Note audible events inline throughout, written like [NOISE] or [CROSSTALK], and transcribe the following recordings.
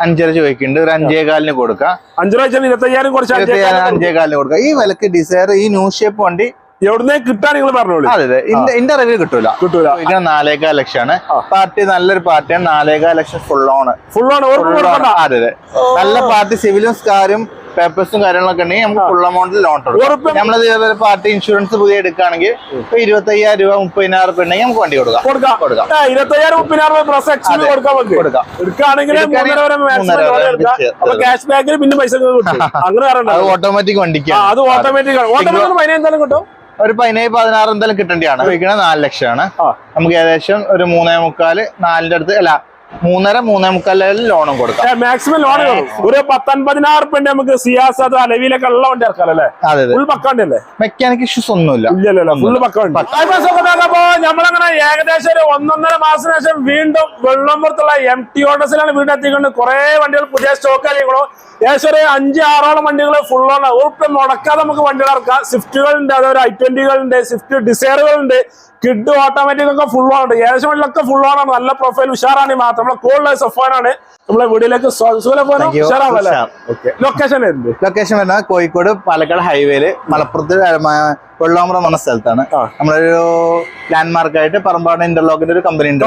അഞ്ചര ചോദിക്കുന്നുണ്ട് ഒരു അഞ്ചേകാലിന് കൊടുക്കാം. അഞ്ചര ഇരുപത്തയ്യായിരം കുറച്ച് അഞ്ചേകാലിന് കൊടുക്കാം. ഈ വിലക്ക് ഡിസൈർ ഈ ന്യൂ ഷേപ്പ് വണ്ടി എവിടുന്നേ കിട്ടാൻ നിങ്ങൾ പറഞ്ഞോളൂ. അതെ അതെ. ഇന്റെ റിവ്യൂ കിട്ടൂല. കിട്ടൂല. നാലേകാൽ ലക്ഷമാണ് ആ. പാർട്ടി നല്ലൊരു പാർട്ടിയാണ്. നാലേകാൽ lakh full on full on. അതെ അതെ. നല്ല പാർട്ടി സിവിലും സ്കാരും പേപ്പേഴ്സും കാര്യങ്ങളൊക്കെ ഉണ്ടെങ്കിൽ നമുക്ക് ഫുൾ എമൗണ്ടിൽ ലോൺ കൊടുക്കാം. നമ്മളത് ഇതേപോലെ പാർട്ടി ഇൻഷുറൻസ് പുതിയ എടുക്കുകയാണെങ്കിൽ ഇപ്പൊ ഇരുപത്തയ്യായിരം രൂപ മുപ്പതിനായിരം രൂപ ഉണ്ടെങ്കിൽ നമുക്ക് വണ്ടി കൊടുക്കാം. കൊടുക്കാം. ഇരുപത്തയ്യായിരം മുപ്പതിനായിരം ഓട്ടോമാറ്റിക് വണ്ടിക്ക് [LAUGHS] അത്. ഓട്ടോമാറ്റിക് കിട്ടും. ഒരു പതിനേഴ് പതിനാറ് എന്തായാലും കിട്ടേണ്ടതാണ് ചോദിക്കുന്നത് നാല് ലക്ഷമാണ്. നമുക്ക് ഏകദേശം ഒരു മൂന്നേ മുക്കാൽ നാലിന്റെ അടുത്ത് അല്ല മൂന്നര മൂന്നേ മുക്കാലിൽ ലോണും കൊടുക്കാം. മാക്സിമം ലോൺ ഒരു പത്തൊൻപതിനായിരം റുപ്യ നമുക്ക് സിയാസ് അത് അലവിയിലൊക്കെ ഉള്ള വണ്ടി ഇറക്കാം അല്ലേ? അതെ ഫുൾ പക്കാണ്ടി അല്ലേ? മെക്കാനിക് ഇഷ്യൂസ് ഒന്നുമില്ല. ഇല്ലല്ലോ ഫുൾ പക്കാണ്ട്. അപ്പൊ നമ്മളങ്ങനെ ഏകദേശം ഒരു ഒന്നൊന്നര മാസത്തിന് ശേഷം വീണ്ടും വെള്ളമ്പുറത്തുള്ള എം ടി ഓർഡേഴ്സിലാണ് വീണ്ടും എത്തിക്കൊണ്ട് കുറെ വണ്ടികൾ പുതിയ സ്റ്റോക്ക് അറിയിക്കണോ ഏകദേശം ഒരു അഞ്ച് ആറോളം വണ്ടികൾ ഫുൾ ഓൺ ഉറപ്പ് മുടക്കാതെ നമുക്ക് വണ്ടികൾ ഇറക്കാം. സ്വിഫ്റ്റുകളുണ്ട് അതേപോലെ ഐ ട്വന്റികളുണ്ട് സ്വിഫ്റ്റ് ഡിസൈറുകളുണ്ട് കിഡ് ഓട്ടോമാറ്റിക് ഒക്കെ ഫുൾ ഓൺ ഉണ്ട്. ഏകദേശം വണ്ടികളൊക്കെ ഫുൾ ആണ്. നല്ല പ്രൊഫൈൽ ഉഷാറാണ് മാത്രം നമ്മളെ കോൾ സഫാനാണ് നമ്മളെ ഉഷാർ. ലൊക്കേഷൻ ലൊക്കേഷൻ വരുന്നത് കോഴിക്കോട് പാലക്കാട് ഹൈവേയിൽ മലപ്പുറത്ത് വെള്ളാമ്പ്ര എന്ന സ്ഥലത്താണ്. നമ്മളൊരു ലാൻഡ് മാർക്ക് ആയിട്ട് പറമ്പാട് ഇന്റർലോക്കിന്റെ ഒരു കമ്പനി ഉണ്ട്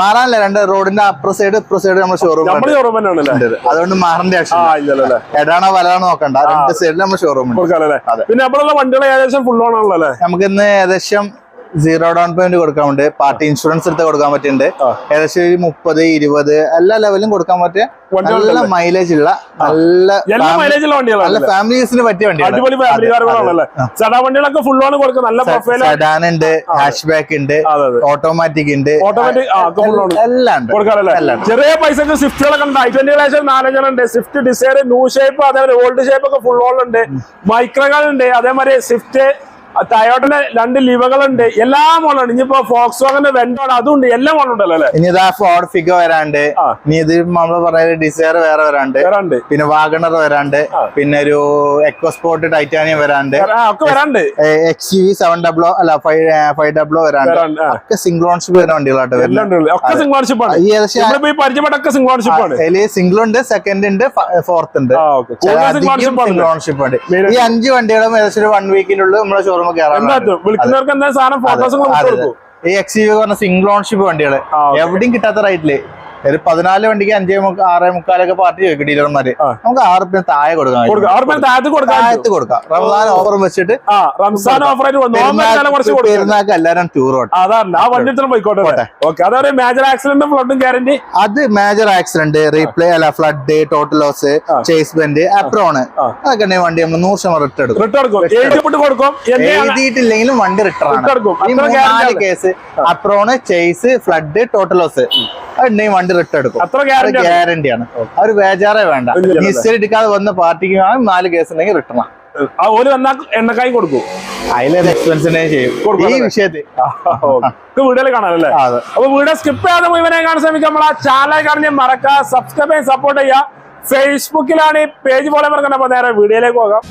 മാറാനല്ല രണ്ട് റോഡിന്റെ അപ്പുറ സൈഡ് ഇപ്പുറ സൈഡ് നമ്മുടെ ഷോറൂം അതുകൊണ്ട് മാറേണ്ട ആവശ്യമില്ല. എടാണോ വലാണോ നോക്കണ്ട. രണ്ട് സൈഡിൽ നമ്മൾ ഷോറൂം ഉണ്ട്. പിന്നെ വണ്ടികൾ ഏകദേശം ഫുൾ ഓണാണല്ലോ നമുക്ക് ഇന്ന് ഏകദേശം സീറോ ഡൗൺ പേയ്മെന്റ് കൊടുക്കാൻ ഉണ്ട് പാർട്ടി ഇൻഷുറൻസ് എടുത്ത് കൊടുക്കാൻ പറ്റുന്നുണ്ട്. ഏകദേശം ഒരു മുപ്പത് ഇരുപത് എല്ലാ ലെവലും കൊടുക്കാൻ പറ്റിയ? നല്ല മൈലേജ് ഉള്ള നല്ല മൈലേജ് ഉള്ള മൈലേജുള്ള നല്ല ഫാമിലീസിന് പറ്റിയ വണ്ടിയാണ് അടിപൊളി ഫാമിലി കാറുകളാണല്ലേ വണ്ടികളൊക്കെ ഫുൾ ആണ് കൊടുക്കും. നല്ല പ്രൊഫൈൽ സെഡാൻ ഉണ്ട് ഹാഷ് ബാക്ക് ഉണ്ട് ഓട്ടോമാറ്റിക് ഉണ്ട്. ഓട്ടോമാറ്റിക് എല്ലാം കൊടുക്കാറല്ലേ? ചെറിയ പൈസക്ക് സ്വിഫ്റ്റുകളൊക്കെ ഉണ്ട്. ഐ ട്വന്റി ഉണ്ട്. സ്വിഫ്റ്റ് ഡിസൈർ ന്യൂ ഷേപ്പ് അതേപോലെ ഓൾഡ് ഷേപ്പ് ഒക്കെ ഫുൾ ഓൺ ഉണ്ട്. മൈക്രോകൾ ഉണ്ട്. അതേമാതിരി സ്വിഫ്റ്റ് ടയോട്ടിന്റെ രണ്ട് ലിവകളുണ്ട്. എല്ലാ മോഡലുണ്ട് ഇനിയിപ്പോ ഫോക്സ് വാഗന്റെ വെന്റോട് അതുണ്ട്. എല്ലാ മോളുണ്ടല്ലോ അല്ലെ? ഇനി ഇതാ ഫോർഡ് ഫിഗോ വരാണ്ട്. ഇനി ഇത് നമ്മൾ പറഞ്ഞ ഡിസയർ വേറെ വരാണ്ട്. വരാണ്ട്. പിന്നെ വാഗണർ വരാണ്ട്. പിന്നെ ഒരു എക്കോസ്പോർട്ട് ടൈറ്റാനിയം വരാണ്ട്. ഒക്കെ വരാണ്ട്. എക്സ് യു വി സെവൻ ഡബ്ലോ അല്ല ഫൈവ് ഫൈവ് ഡബ്ലോ വരാണ്ട്. ഒക്കെ സിംഗിൾ ഓൺഷിപ്പ് വരുന്ന വണ്ടികളായിട്ട് ഒക്കെ സിംഗ് ഓണർഷിപ്പ് ആണ്. പരിചയപ്പെട്ടൊക്കെ സിംഗിൾ ഉണ്ട് സെക്കൻഡ് ഉണ്ട് ഫോർത്ത് ഉണ്ട്. സിംഗിൾ ഓൺഷിപ്പ് ഉണ്ട്. ഈ അഞ്ച് വണ്ടികളും ഏകദേശം ഒരു വൺ വീക്കിനുള്ളിൽ നമ്മുടെ ഷോറൂമിൽ കയറാൻ ഈ എക്സ് യു പറഞ്ഞ സിംഗിൾ ഓൺഷിപ്പ് വണ്ടികൾ. എവിടെയും കിട്ടാത്ത റേറ്റിൽ ഒരു പതിനാല് വണ്ടിക്ക് അഞ്ചേ മുക്കാൽ ആറേ മുക്കാലൊക്കെ പാർട്ടി ചോദിക്കും ഡീലർമാര്. നമുക്ക് ആറ് പിന്നെ താഴെ കൊടുക്കാം താഴത്ത് കൊടുക്കാം. റംസാൻ ഓഫർ വെച്ചിട്ട് റംസാൻ ഓഫർ പെരുന്നാക്ക് എല്ലാരും ടൂർ പോയിക്കോട്ടെ പോട്ടെ. അതൊരു മേജർ ആക്സിഡന്റും ഫ്ലഡും ഗ്യാരണ്ടി അത് മേജർ ആക്സിഡന്റ് റീപ്ലേ അല്ല ഫ്ലഡ് ടോട്ടൽ ലോസ് ചേസ്മെന്റ് ചേസ് ബെൻഡ് അപ്രോണ് അതൊക്കെ ഉണ്ടെങ്കിൽ വണ്ടി നമ്മൾ നൂറ് ശതമാനം റിട്ടേൺ എടുക്കും. എഴുതിയിട്ടില്ലെങ്കിലും വണ്ടി return. Case apron chassis flood total loss അതുണ്ടെങ്കിൽ വണ്ടി റിട്ടേൺ എടുക്കും. അത്ര ഗ്യാരണ്ടിയാണ് ഗ്യാരണ്ടി ഗ്യാരണ്ടി അവർ ബേജാറേ വേണ്ട. ഹിസ്റ്ററി എടുക്കാതെ വന്ന പാർട്ടിക്ക് നാല് കേസ് ഉണ്ടെങ്കിൽ റിട്ടേൺ ഓൽ വന്നാൽ എണ്ണക്കായി കൊടുക്കും. അതിലൊരു എക്സ്പെൻസിനെ ചെയ്യും. കൊടുക്കും, ഈ? വിഷയത്തിൽ. കാണാനല്ലേ അപ്പൊ സ്കിപ്പ് ചെയ്യാതെ മുഴുവനെ കാണാൻ ശ്രമിക്കാം. നമ്മളെ ചാനൽ കാണി മറക്കുക സബ്സ്ക്രൈബ് ചെയ്യാൻ സപ്പോർട്ട് ചെയ്യുക. ഫേസ്ബുക്കിലാണ് ഈ പേജ് പോലെ അപ്പൊ നേരെ വീഡിയോയിലേക്ക് പോകാം.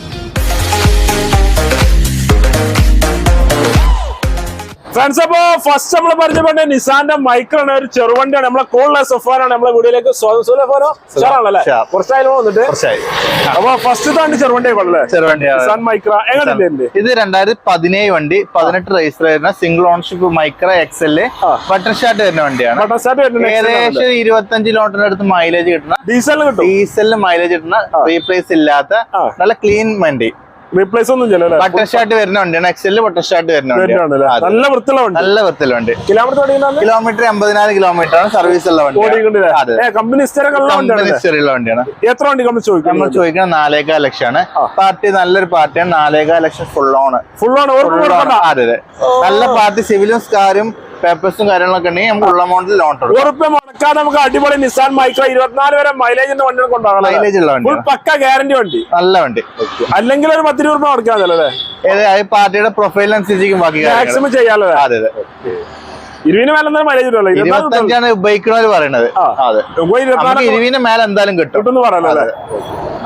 ഫ്രണ്ട്സ് അപ്പോ ഫസ്റ്റ് നമ്മൾ പോലെ നിസാന്റെ മൈക്രാണ് ഒരു ചെറുവണ്ടിയാണ്. നമ്മളെ കോളിലെ സഫാനാണ്. നമ്മളെ വീഡിയോയിലേക്ക് സ്വാഗതം. ഉഷാർ. കുറച്ചായാലും വന്നിട്ട് അപ്പൊ ഫസ്റ്റ് തന്നെ ചെറുവണ്ടിയെ കൊള്ളല്ലേ ചെറുവണ്ടിയാണ്. നിസാൻ മൈക്ര എങ്ങനെ ഇത് രണ്ടായിരത്തി പതിനേഴ് വണ്ടി പതിനെട്ട് രജിസ്റ്റർ വരുന്ന സിംഗിൾ ഓൺഷിപ്പ് മൈക്ര എക്സൽ ആ. ബട്ടർ ഷാർട്ട് വരുന്ന വണ്ടിയാണ്. ബട്ടർ ഇരുപത്തി അഞ്ച് ഏകദേശം ഇരുപത്തഞ്ച് അടുത്ത് മൈലേജ് കിട്ടുന്ന ഡീസൽ കിട്ടും? ഡീസലിന് മൈലേജ് കിട്ടുന്ന റീപ്ലേസ് ഇല്ലാത്ത നല്ല ക്ലീൻ വണ്ടി. റീപ്ലേസ് ഒന്നും ചെയ്യല്ലേ ബട്ടർ ഷാർട്ട് വരുന്ന വണ്ടിയാണ്. എക്സൽ ബട്ടർ ഷാർട്ട് വരുന്ന വരുന്നുണ്ടല്ലേ വണ്ടിയാണ് അതെ. നല്ല വൃത്തിയുള്ള വണ്ടി. നല്ല വൃത്തിയുള്ള വണ്ടി. കിലോമീറ്റർ കിലോമീറ്റർ എൺപതിനായിരം കിലോമീറ്റർ ആണ് സർവീസ് ഉള്ള വണ്ടി കമ്പനി വണ്ടിയാണ് എത്ര വണ്ടി കമ്പനി നമ്മൾ ചോദിക്കണം ചോദിക്കുന്നത് നാലേകാൽ ലക്ഷമാണ്. ആണ് പാർട്ടി നല്ലൊരു പാർട്ടിയാണ്. നാലേകാൽ lakh full on full on അതെ അതെ. നല്ല പാർട്ടി സിവിലും സ്കാരും പേപ്പേഴ്സും കാര്യങ്ങളൊക്കെ ഉണ്ടെങ്കിൽ നമുക്ക് ഉള്ള എമൗണ്ടിൽ ലോൺ ഉറപ്പ് മുടക്കാതെ നമുക്ക് അടിപൊളി നിസാൻ മൈക്രോ ഇരുപത്തിനാല് വരെ മൈലേജിന്റെ വണ്ടി കൊണ്ടാണ് മൈലേജ് ഉള്ള വണ്ടി പക്ക ഗ്യാരണ്ടി വണ്ടി. നല്ല വണ്ടി. അല്ലെങ്കിൽ ഒരു പത്ത് രൂപ മുടക്കാതല്ലേ പാർട്ടിയുടെ പ്രൊഫൈൽ അനുസരിച്ചിരിക്കും ബാക്കി. മാക്സിമം ചെയ്യാലോ അതെ അതെ. ഇരുവിന് മേലെ എന്തായാലും മൈലേജ് കിട്ടുമല്ലോ. ഇരുപത്തിനാല് ഇരുപത്തഞ്ചാണ് ഉപയോഗിക്കണവർ പറയണത്. ഇരുവിന് മേലെ എന്തായാലും കിട്ടും.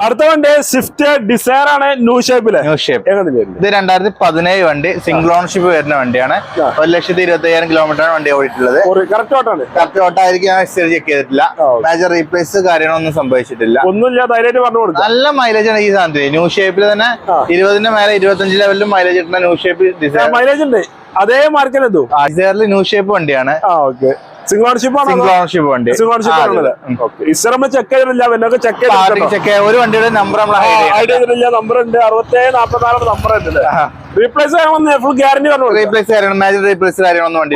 അടുത്ത വണ്ടി സ്വിഫ്റ്റ് ഡിസയർ ആണ് ന്യൂ ഷേപ്പിൽ ന്യൂ ഷേപ്പ് ഇത് രണ്ടായിരത്തി പതിനേഴ് വണ്ടി സിംഗിൾ ഓണർഷിപ്പ് വരുന്ന വണ്ടിയാണ്. ഒരു ലക്ഷത്തി ഇരുപത്തി അയ്യായിരം കിലോമീറ്റർ ആണ് വണ്ടി ഓടിയിട്ടുള്ളത്. കറക്റ്റ് ഓട്ടായിരിക്കും ഞാൻ എക്സ്റ്റേജ് ചെക്ക് ചെയ്തിട്ടില്ല. മേജർ റീപ്ലേസ് കാര്യങ്ങളൊന്നും സംഭവിച്ചിട്ടില്ല. കൊടുക്കാം. നല്ല മൈലേജ് ആണ് ഈ സാധനത്തിന്. ന്യൂ ഷേപ്പിൽ തന്നെ. ഇരുപതിന്റെ മേലെ ഇരുപത്തഞ്ച് ലെവലിലും മൈലേജ് കിട്ടുന്ന ന്യൂ ഷേപ്പ് ഡിസൈൻ മൈലേജ് ഉണ്ട്. അതേ മാർക്കിന് എത്തും ഡിസൈറിൽ ന്യൂ ഷേപ്പ് വണ്ടിയാണ്. ആ ഓക്കെ സിംഗിൾ ഓണർഷിപ്പ് ആണോ സിംഗിൾ ഓണർഷിപ്പ് വണ്ടി. സിംഗിൾ ഓണർഷിപ്പ് ആണല്ലേ ഇസ്റ്ററമ്മ ചെക്ക് ചെയ്തിട്ടില്ല പിന്നെ ചെക്ക് ചെയ്തിട്ടില്ല ഒരു വണ്ടിയുടെ നമ്പർ നമ്മൾ ചെയ്തിട്ടില്ല നമ്പർ ഉണ്ട്. അറുപത്തേഴ് നമ്പർ. റീപ്ലേസ് ഫുൾ ഗ്യാരണ്ടി കൊടുക്കാം. റീപ്ലേസ് മേജർ റീപ്ലേസ് വണ്ടി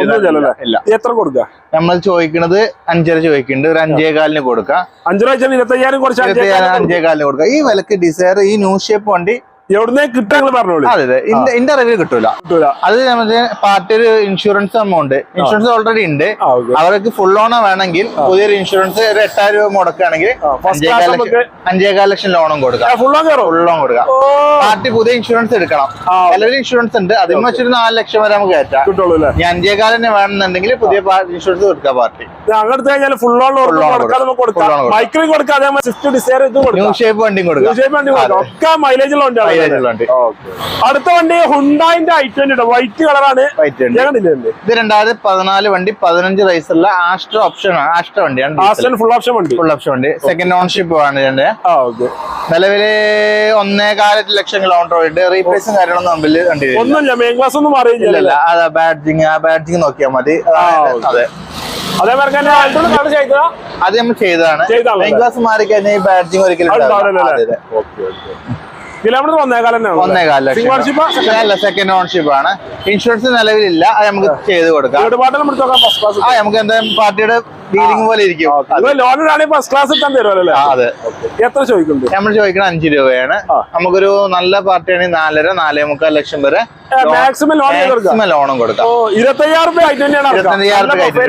ഇല്ല. എത്ര കൊടുക്കുക? നമ്മൾ ചോദിക്കുന്നത് അഞ്ചര ചോദിക്കുന്നുണ്ട്. ഒരു അഞ്ചേകാലിന് കൊടുക്കാം. അഞ്ചര ഇരുപത്തയ്യായിരം കുറച്ച് അഞ്ചേ അഞ്ചേകാലിന് കൊടുക്കാം. ഈ വിലക്ക് ഡിസൈർ ഈ ന്യൂ ഷേപ്പ് വണ്ടി എവിടുന്നേ നിങ്ങൾ പറഞ്ഞോളൂ. അതെ ഇന്റെ അറിവിൽ കിട്ടൂല. കിട്ടൂല. അത് നമ്മുടെ പാർട്ടി ഒരു ഇൻഷുറൻസ് എമൗണ്ട് ഇൻഷുറൻസ് ഓൾറെഡി ഉണ്ട്. അവർക്ക് ഫുൾ ഓണ വേണമെങ്കിൽ പുതിയൊരു ഇൻഷുറൻസ് ഒരു എട്ടായിരം രൂപ മുടക്കുകയാണെങ്കിൽ അഞ്ചേകാല അഞ്ചേകാൽ ലക്ഷം ലോണും കൊടുക്കാം. ഫുൾ ഓൺ ഫുൾ ലോൺ കൊടുക്കാം. പാർട്ടി പുതിയ ഇൻഷുറൻസ് എടുക്കണം. നിലവിൽ ഇൻഷുറൻസ് ഉണ്ട്. അതിന് വെച്ചൊരു നാല് ലക്ഷം വരെ നമുക്ക് കയറ്റാം. കിട്ടുള്ളൂ ഞാൻ അഞ്ചേകാലം തന്നെ വേണമെന്നുണ്ടെങ്കിൽ പുതിയ ഇൻഷുറൻസ് കൊടുക്കാം പാർട്ടി. കഴിഞ്ഞാൽ ഫുൾ ഓൺ കൊടുക്കാം മൈക്രോ കൊടുക്കാം. ന്യൂ ഷേപ്പ് വണ്ടിയും കൊടുക്കാം. ഷേപ്പ് വണ്ടി കൊടുക്കാം. ഒക്കെ മൈലേജ് ഉള്ള വണ്ടിയാണ് ഉള്ള അടുത്ത വണ്ടി ഹുണ്ടായിന്റെ ഐ ട്വന്റി വൈറ്റ് കളറാണ് ഉണ്ട്. ഇത് രണ്ടായിരത്തി പതിനാല് വണ്ടി പതിനഞ്ച് റൈസുള്ള ആസ്ട്ര ഓപ്ഷൻ ആണ്. ആസ്ട്ര വണ്ടിയാണ് ആസ്റ്റൻ ഫുൾ ഓപ്ഷൻ വണ്ടി. ഫുൾ ഓപ്ഷൻ വണ്ടി. സെക്കൻഡ് ഓൺഷിപ്പ് ആണ് ഇതിന്റെ. നിലവിൽ ഒന്നേ ലക്ഷം കിലോമീറ്റർ പോയിട്ട് റീപ്ലേസും കാര്യങ്ങളൊന്നും മുമ്പിൽ ഒന്നുമില്ല മെയിൻ ക്ലാസ് ഒന്നും അറിയില്ല അതാ ബാഡ്ജിങ് ആ ബാഡ്ജിങ് നോക്കിയാൽ മതി. അതെ അതേപോലെ തന്നെ അത് നമ്മൾ ചെയ്തതാണ്? മെയിൻ ക്ലാസ് മാറി കഴിഞ്ഞാൽ ഈ ബാഡ്ജിങ് ഒരിക്കലും ലക്ഷം അല്ല? സെക്കൻഡ് ഓൺഷിപ്പ് ആണ്. ഇൻഷുറൻസ് നിലവിലില്ല. അത് നമുക്ക് ചെയ്ത് കൊടുക്കാം. വീട് പാട്ടം എടുത്ത് നോക്കാം ഫസ്റ്റ് ക്ലാസ് ആ നമുക്ക് എന്തായാലും പാർട്ടിയുടെ ഡീലിംഗ് പോലെ ഇരിക്കും. ലോണിനാണെങ്കിൽ ഫസ്റ്റ് ക്ലാസ് തരുമല്ലോ അതെ. എത്ര ചോദിക്കുന്നുണ്ട്? നമ്മൾ ചോദിക്കണം അഞ്ച് രൂപയാണ്. നമുക്കൊരു നല്ല പാർട്ടിയാണെങ്കിൽ നാലര നാലേ മുക്കാൽ ലക്ഷം വരെ മാക്സിമം ലോൺ മാക്സിമം ലോണും കൊടുക്കാം. ഇരുപത്തയ്യായിരം രൂപ